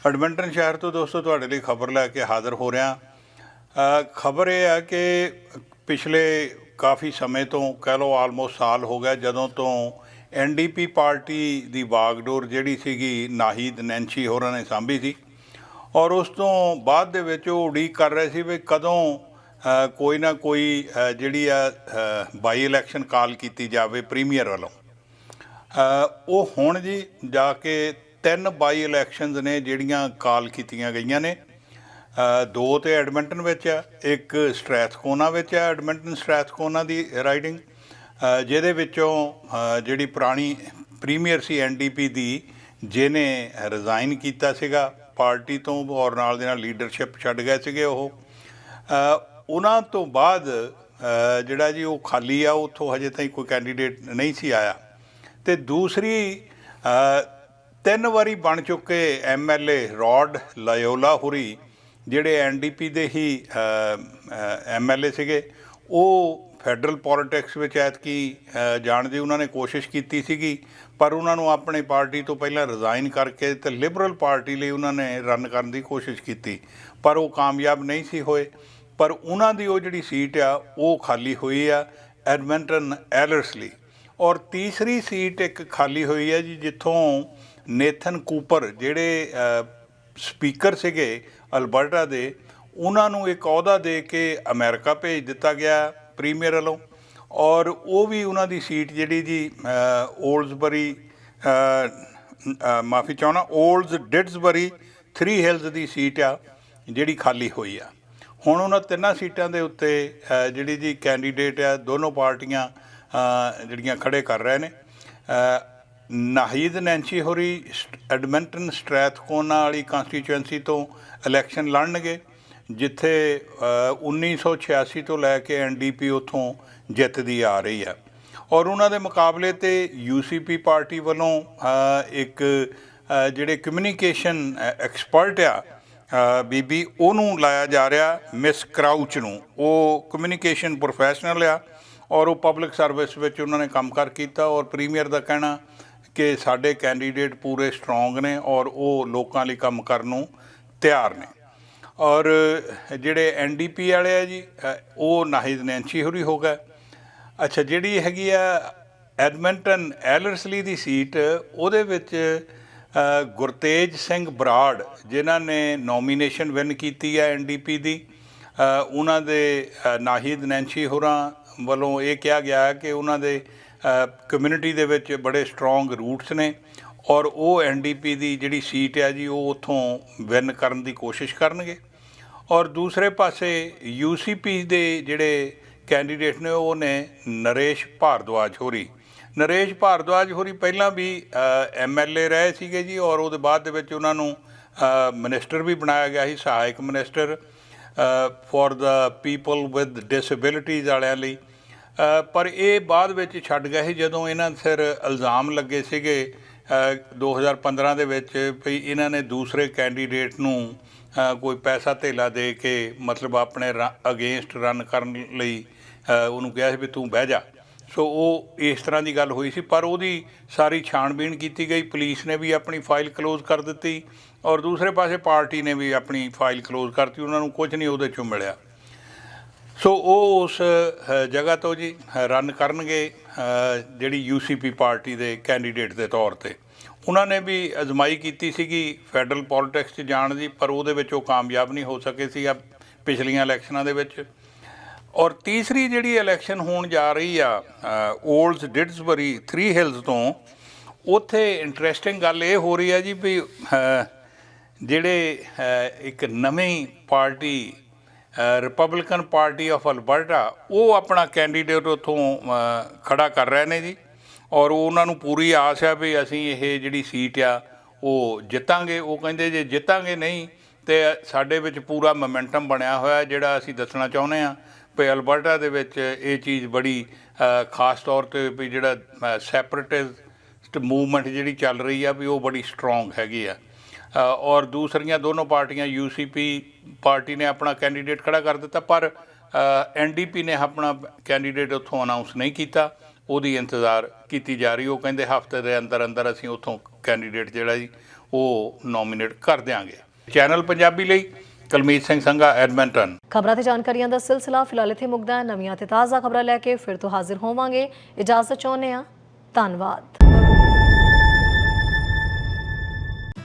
ਐਡਮਿੰਟਨ ਸ਼ਹਿਰ ਤੋਂ ਦੋਸਤੋ ਤੁਹਾਡੇ ਲਈ ਖਬਰ ਲੈ ਕੇ ਹਾਜ਼ਰ ਹੋ ਰਿਹਾ। ਖਬਰ ਇਹ ਹੈ ਕਿ ਪਿਛਲੇ ਕਾਫੀ ਸਮੇਂ ਤੋਂ ਕਹਿ ਲਓ ਆਲਮੋਸਟ ਸਾਲ ਹੋ ਗਿਆ ਜਦੋਂ ਤੋਂ ਐਨਡੀਪੀ ਪਾਰਟੀ ਦੀ ਬਾਗਡੋਰ ਜਿਹੜੀ ਸੀਗੀ ਨਾਹੀਦ ਨੈਂਚੀ ਹੋਰਾਂ ਨੇ ਸਾਂਭੀ ਸੀ। ਔਰ ਉਸ ਤੋਂ ਬਾਅਦ ਦੇ ਵਿੱਚ ਉਹ ਉਡੀਕ ਕਰ ਰਹੇ ਸੀ ਵੀ ਕਦੋਂ ਕੋਈ ਨਾ ਕੋਈ ਜਿਹੜੀ ਆ ਬਾਈ ਇਲੈਕਸ਼ਨ ਕਾਲ ਕੀਤੀ ਜਾਵੇ ਪ੍ਰੀਮੀਅਰ ਵੱਲੋਂ। ਉਹ ਹੁਣ ਜੀ ਜਾ ਕੇ ਤਿੰਨ ਬਾਈ ਇਲੈਕਸ਼ਨਸ ਨੇ ਜਿਹੜੀਆਂ ਕਾਲ ਕੀਤੀਆਂ ਗਈਆਂ ਨੇ। ਦੋ ਤੇ ਐਡਮਿੰਟਨ ਵਿੱਚ ਆ, ਇੱਕ ਸਟ੍ਰੈਥਕੋਨਾ ਵਿੱਚ ਆ, ਐਡਮਿੰਟਨ ਸਟ੍ਰੈਥਕੋਨਾ ਦੀ ਰਾਈਡਿੰਗ। ਜਿਹਦੇ ਵਿੱਚੋਂ ਜਿਹੜੀ ਪੁਰਾਣੀ ਪ੍ਰੀਮੀਅਰ ਸੀ ਐਨਡੀਪੀ ਦੀ, ਜਿਹਨੇ ਰਿਜ਼ਾਈਨ ਕੀਤਾ ਸੀਗਾ। ਪਾਰਟੀ ਤੋਂ ਔਰ ਨਾਲ ਦੇ ਨਾਲ ਲੀਡਰਸ਼ਿਪ ਛੱਡ ਗਏ ਸੀਗੇ ਉਹ। ਉਹਨਾਂ ਤੋਂ ਬਾਅਦ ਜਿਹੜਾ ਜੀ ਉਹ ਖਾਲੀ ਆ, ਉੱਥੋਂ ਹਜੇ ਤਾਈਂ ਕੋਈ ਕੈਂਡੀਡੇਟ ਨਹੀਂ ਸੀ ਆਇਆ। ਤੇ ਦੂਸਰੀ ਤਿੰਨ ਵਾਰੀ ਬਣ ਚੁੱਕੇ ਐਮਐਲਏ ਰੌਡ ਲਾਇਓਲਾ ਹੁਰੀ, ਜਿਹੜੇ ਐਨਡੀਪੀ ਦੇ ਹੀ ਐਮਐਲਏ ਸੀਗੇ, ਉਹ ਫੈਡਰਲ ਪੋਲਿਟਿਕਸ ਵਿੱਚ ਐਤਕੀ ਜਾਣ ਦੀ ਉਹਨਾਂ ਨੇ ਕੋਸ਼ਿਸ਼ ਕੀਤੀ ਸੀਗੀ, ਪਰ ਉਹਨਾਂ ਨੂੰ ਆਪਣੇ ਪਾਰਟੀ ਤੋਂ ਪਹਿਲਾਂ ਰਿਜ਼ਾਈਨ ਕਰਕੇ ਤੇ ਲਿਬਰਲ ਪਾਰਟੀ ਲਈ ਉਹਨਾਂ ਨੇ ਰਨ ਕਰਨ ਦੀ ਕੋਸ਼ਿਸ਼ ਕੀਤੀ, ਪਰ ਉਹ ਕਾਮਯਾਬ ਨਹੀਂ ਸੀ ਹੋਏ। ਪਰ ਉਹਨਾਂ ਦੀ ਉਹ ਜਿਹੜੀ ਸੀਟ ਆ, ਉਹ ਖਾਲੀ ਹੋਈ ਆ ਐਡਮਿੰਟਨ ਐਲਰਸ ਲਈ। ਔਰ ਤੀਸਰੀ ਸੀਟ ਇੱਕ ਖਾਲੀ ਹੋਈ ਹੈ ਜੀ, ਜਿੱਥੋਂ ਨੇਥਨ ਕੂਪਰ ਜਿਹੜੇ ਸਪੀਕਰ ਸੀਗੇ ਅਲਬਰਟਾ ਦੇ, ਉਹਨਾਂ ਨੂੰ ਇੱਕ ਅਹੁਦਾ ਦੇ ਕੇ ਅਮਰੀਕਾ ਭੇਜ ਦਿੱਤਾ ਗਿਆ। ਪ੍ਰੀਮੀਅਰ ਵੱਲੋਂ। ਔਰ ਉਹ ਵੀ ਉਹਨਾਂ ਦੀ ਸੀਟ ਜਿਹੜੀ ਜੀ ਓਲਡਸਬਰੀ ਮਾਫੀ ਚਾਹਣਾ ਓਲਡਸ ਡਿਡਸਬਰੀ 3 ਹਿਲਸ ਦੀ ਸੀਟ ਆ ਜਿਹੜੀ ਖਾਲੀ ਹੋਈ ਆ। ਹੁਣ ਉਹਨਾਂ ਤਿੰਨਾਂ ਸੀਟਾਂ ਦੇ ਉੱਤੇ ਜਿਹੜੀ ਜੀ ਕੈਂਡੀਡੇਟ ਆ ਦੋਨੋਂ ਪਾਰਟੀਆਂ ਜਿਹੜੀਆਂ ਖੜੇ ਕਰ ਰਹੇ ਨੇ। ਅ, ਨਾਹੀਦ ਨੈਂਚੀ ਹੋਰੀ ਸਟ- ਐਡਮਿੰਟਨ ਸਟ੍ਰੈਥਕੋਨਾ ਵਾਲੀ ਕੰਸਟੀਚੁਐਂਸੀ ਤੋਂ ਇਲੈਕਸ਼ਨ ਲੜਨਗੇ। ਜਿੱਥੇ ਅ, 1986 ਤੋਂ ਲੈ ਕੇ ਐਨਡੀਪੀ ਉਥੋਂ ਜਿੱਤਦੀ ਆ ਰਹੀ ਆ ਔਰ ਉਹਨਾਂ ਦੇ ਮੁਕਾਬਲੇ ਤੇ ਯੂਸੀਪੀ ਪਾਰਟੀ ਵੱਲੋਂ ਇੱਕ ਜਿਹੜੇ ਕਮਿਊਨੀਕੇਸ਼ਨ ਐਕਸਪਰਟ ਆ ਬੀਬੀ ਉਹਨੂੰ ਲਾਇਆ ਜਾ ਰਿਹਾ ਮਿਸ ਕਰਾਊਚ ਨੂੰ। ਉਹ ਕਮਿਊਨੀਕੇਸ਼ਨ ਪ੍ਰੋਫੈਸ਼ਨਲ ਆ ਔਰ ਉਹ ਪਬਲਿਕ ਸਰਵਿਸ ਵਿੱਚ ਉਹਨਾਂ ਨੇ ਕੰਮ ਕਰ ਕੀਤਾ ਔਰ ਪ੍ਰੀਮੀਅਰ ਦਾ ਕਹਿਣਾ ਕਿ ਸਾਡੇ ਕੈਂਡੀਡੇਟ ਪੂਰੇ ਸਟਰੋਂਗ ਨੇ ਔਰ ਉਹ ਲੋਕਾਂ ਲਈ ਕੰਮ ਕਰਨ ਨੂੰ ਤਿਆਰ ਨੇ। ਔਰ ਜਿਹੜੇ ਐਨਡੀਪੀ ਵਾਲੇ ਆ ਜੀ ਉਹ ਨਾਹਿਦ ਨੈਂਚੀ ਹੋਰੀ ਹੋ ਗਏ। ਅੱਛਾ ਜਿਹੜੀ ਹੈਗੀ ਆ ਐਡਮਿੰਟਨ ਐਲਰਸਲੀ ਦੀ ਸੀਟ ਉਹਦੇ ਵਿੱਚ ਗੁਰਤੇਜ ਸਿੰਘ ਬਰਾੜ ਜਿਨ੍ਹਾਂ ਨੇ ਨੋਮੀਨੇਸ਼ਨ ਵਿਨ ਕੀਤੀ ਹੈ ਐਨਡੀਪੀ ਦੀ ਉਹਨਾਂ ਦੇ ਅ, ਨਾਹਿਦ ਨੈਂਚੀ ਹੋਰਾਂ ਵੱਲੋਂ ਇਹ ਕਿਹਾ ਗਿਆ ਕਿ ਉਹਨਾਂ ਦੇ ਕਮਿਊਨਿਟੀ ਦੇ ਵਿੱਚ ਬੜੇ ਸਟਰੋਂਗ ਰੂਟਸ ਨੇ। ਔਰ ਉਹ ਐਨਡੀਪੀ ਦੀ ਜਿਹੜੀ ਸੀਟ ਹੈ ਜੀ, ਉਹ ਉੱਥੋਂ ਵਿਨ ਕਰਨ ਦੀ ਕੋਸ਼ਿਸ਼ ਕਰਨਗੇ। ਔਰ ਦੂਸਰੇ ਪਾਸੇ ਯੂਸੀਪੀ ਦੇ ਜਿਹੜੇ ਕੈਂਡੀਡੇਟ ਨੇ, ਉਹ ਨੇ ਨਰੇਸ਼ ਭਾਰਦਵਾਜ ਹੋਰੀ। ਨਰੇਸ਼ ਭਾਰਦਵਾਜ ਹੋਰੀ ਪਹਿਲਾਂ ਵੀ ਐਮਐਲਏ ਰਹੇ ਸੀਗੇ ਜੀ, ਔਰ ਉਹਦੇ ਬਾਅਦ ਦੇ ਵਿੱਚ ਉਹਨਾਂ ਨੂੰ ਮਿਨਿਸਟਰ ਵੀ ਬਣਾਇਆ ਗਿਆ ਸੀ, ਸਹਾਇਕ minister for the people with disabilities ਵਾਲਿਆਂ ਲਈ। ਪਰ ਇਹ ਬਾਅਦ ਵਿੱਚ ਛੱਡ ਗਏ ਸੀ, ਜਦੋਂ ਇਹਨਾਂ ਸਿਰ ਇਲਜ਼ਾਮ ਲੱਗੇ ਸੀਗੇ 2015 ਦੇ ਵਿੱਚ ਵੀ ਇਹਨਾਂ ਨੇ ਦੂਸਰੇ ਕੈਂਡੀਡੇਟ ਨੂੰ ਕੋਈ ਪੈਸਾ ਧੇਲਾ ਦੇ ਕੇ ਮਤਲਬ ਆਪਣੇ ਅਗੇਂਸਟ ਰਨ ਕਰਨ ਲਈ ਉਹਨੂੰ ਕਿਹਾ ਸੀ ਵੀ ਤੂੰ ਬਹਿ ਜਾ। ਸੋ ਉਹ ਇਸ ਤਰ੍ਹਾਂ ਦੀ ਗੱਲ ਹੋਈ ਸੀ, ਪਰ ਉਹਦੀ ਸਾਰੀ ਛਾਣਬੀਣ ਕੀਤੀ ਗਈ। ਪੁਲਿਸ ਨੇ ਵੀ ਆਪਣੀ ਫਾਈਲ ਕਲੋਜ਼ ਕਰ ਦਿੱਤੀ ਔਰ ਦੂਸਰੇ ਪਾਸੇ ਪਾਰਟੀ ਨੇ ਵੀ ਆਪਣੀ ਫਾਈਲ ਕਲੋਜ਼ ਕਰਤੀ। ਉਹਨਾਂ ਨੂੰ ਕੁਝ ਨਹੀਂ ਉਹਦੇ ਚੋਂ ਮਿਲਿਆ। ਸੋ ਉਹ ਉਸ ਜਗ੍ਹਾ ਤੋਂ ਜੀ ਰਨ ਕਰਨਗੇ ਅ, ਜਿਹੜੀ ਯੂਸੀਪੀ ਪਾਰਟੀ ਦੇ ਕੈਂਡੀਡੇਟ ਦੇ ਤੌਰ ਤੇ। ਉਹਨਾਂ ਨੇ ਵੀ ਅਜ਼ਮਾਈ ਕੀਤੀ ਸੀਗੀ ਫੈਡਰਲ ਪੋਲਿਟਿਕਸ 'ਚ ਜਾਣ ਦੀ ਪਰ ਉਹਦੇ ਵਿੱਚ ਉਹ ਕਾਮਯਾਬ ਨਹੀਂ ਹੋ ਸਕੇ ਸੀ ਆ ਪਿਛਲੀਆਂ ਇਲੈਕਸ਼ਨਾਂ ਦੇ ਵਿੱਚ। ਔਰ ਤੀਸਰੀ ਜਿਹੜੀ ਇਲੈਕਸ਼ਨ ਹੋਣ ਜਾ ਰਹੀ ਆ 올ਡਸ ਡਿਡਸਬਰੀ 3 ਹਿਲਸ ਤੋਂ ਉੱਥੇ ਇੰਟਰਸਟਿੰਗ ਗੱਲ ਇਹ ਹੋ ਰਹੀ ਆ ਜੀ ਵੀ ਜਿਹੜੇ ਇੱਕ ਨਵੀਂ party Republican party of Alberta ਉਹ ਆਪਣਾ ਕੈਂਡੀਡੇਟ ਉਥੋਂ ਖੜਾ ਕਰ ਰਹੇ ਨੇ ਜੀ। ਔਰ ਉਹਨਾਂ ਨੂੰ ਪੂਰੀ ਆਸ ਹੈ ਵੀ ਅਸੀਂ ਇਹ ਜਿਹੜੀ ਸੀਟ ਆ, ਉਹ ਜਿੱਤਾਂਗੇ। ਉਹ ਕਹਿੰਦੇ ਜੇ ਜਿੱਤਾਂਗੇ ਨਹੀਂ, ਤੇ ਸਾਡੇ ਵਿੱਚ ਪੂਰਾ ਮੋਮੈਂਟਮ ਬਣਿਆ ਹੋਇਆ ਜਿਹੜਾ ਅਸੀਂ ਦੱਸਣਾ ਚਾਹੁੰਦੇ ਆ ਵੀ ਅਲਬਰਟਾ ਦੇ ਵਿੱਚ ਇਹ ਚੀਜ਼ ਬੜੀ ਖਾਸ ਤੌਰ ਤੇ ਵੀ ਜਿਹੜਾ ਸੈਪਰੇਟਿਸਟ ਮੂਵਮੈਂਟ ਜਿਹੜੀ ਚੱਲ ਰਹੀ ਆ, ਵੀ ਉਹ ਬੜੀ ਸਟਰੋਂਗ ਹੈਗੀ ਆ। ਅ, ਔਰ ਦੂਸਰੀਆਂ ਦੋਨੋਂ ਪਾਰਟੀਆਂ ਯੂਸੀਪੀ ਪਾਰਟੀ ਨੇ ਆਪਣਾ ਕੈਂਡੀਡੇਟ ਖੜਾ ਕਰ ਦਿੱਤਾ ਪਰ ਐਨਡੀਪੀ ਨੇ ਆਪਣਾ ਕੈਂਡੀਡੇਟ ਉੱਥੋਂ ਅਨਾਉਂਸ ਨਹੀਂ ਕੀਤਾ। ਉਹਦੀ ਇੰਤਜ਼ਾਰ ਕੀਤੀ ਜਾ ਰਹੀ ਉਹ ਕਹਿੰਦੇ ਹਫ਼ਤੇ ਦੇ ਅੰਦਰ ਅੰਦਰ ਅਸੀਂ ਉੱਥੋਂ ਕੈਂਡੀਡੇਟ ਜਿਹੜਾ ਜੀ ਉਹ ਨੋਮੀਨੇਟ ਕਰ ਦਿਆਂਗੇ। ਚੈਨਲ ਪੰਜਾਬੀ ਲਈ ਕਲਮੀਤ ਸਿੰਘ ਸੰਘਾ ਐਡਮਿੰਟਨ ਖਬਰਾਂ ਤੇ ਜਾਣਕਾਰੀਆਂ ਦਾ ਸਿਲਸਿਲਾ ਫਿਲਹਾਲ ਇੱਥੇ ਮੁੱਕਦਾ ਹੈ। ਨਵੀਆਂ ਤੇ ਤਾਜ਼ਾ ਖਬਰਾਂ ਲੈ ਕੇ ਫਿਰ ਤੋਂ ਹਾਜ਼ਰ ਹੋਵਾਂਗੇ। ਇਜਾਜ਼ਤ ਚਾਹੁੰਦੇ ਹਾਂ। ਧੰਨਵਾਦ।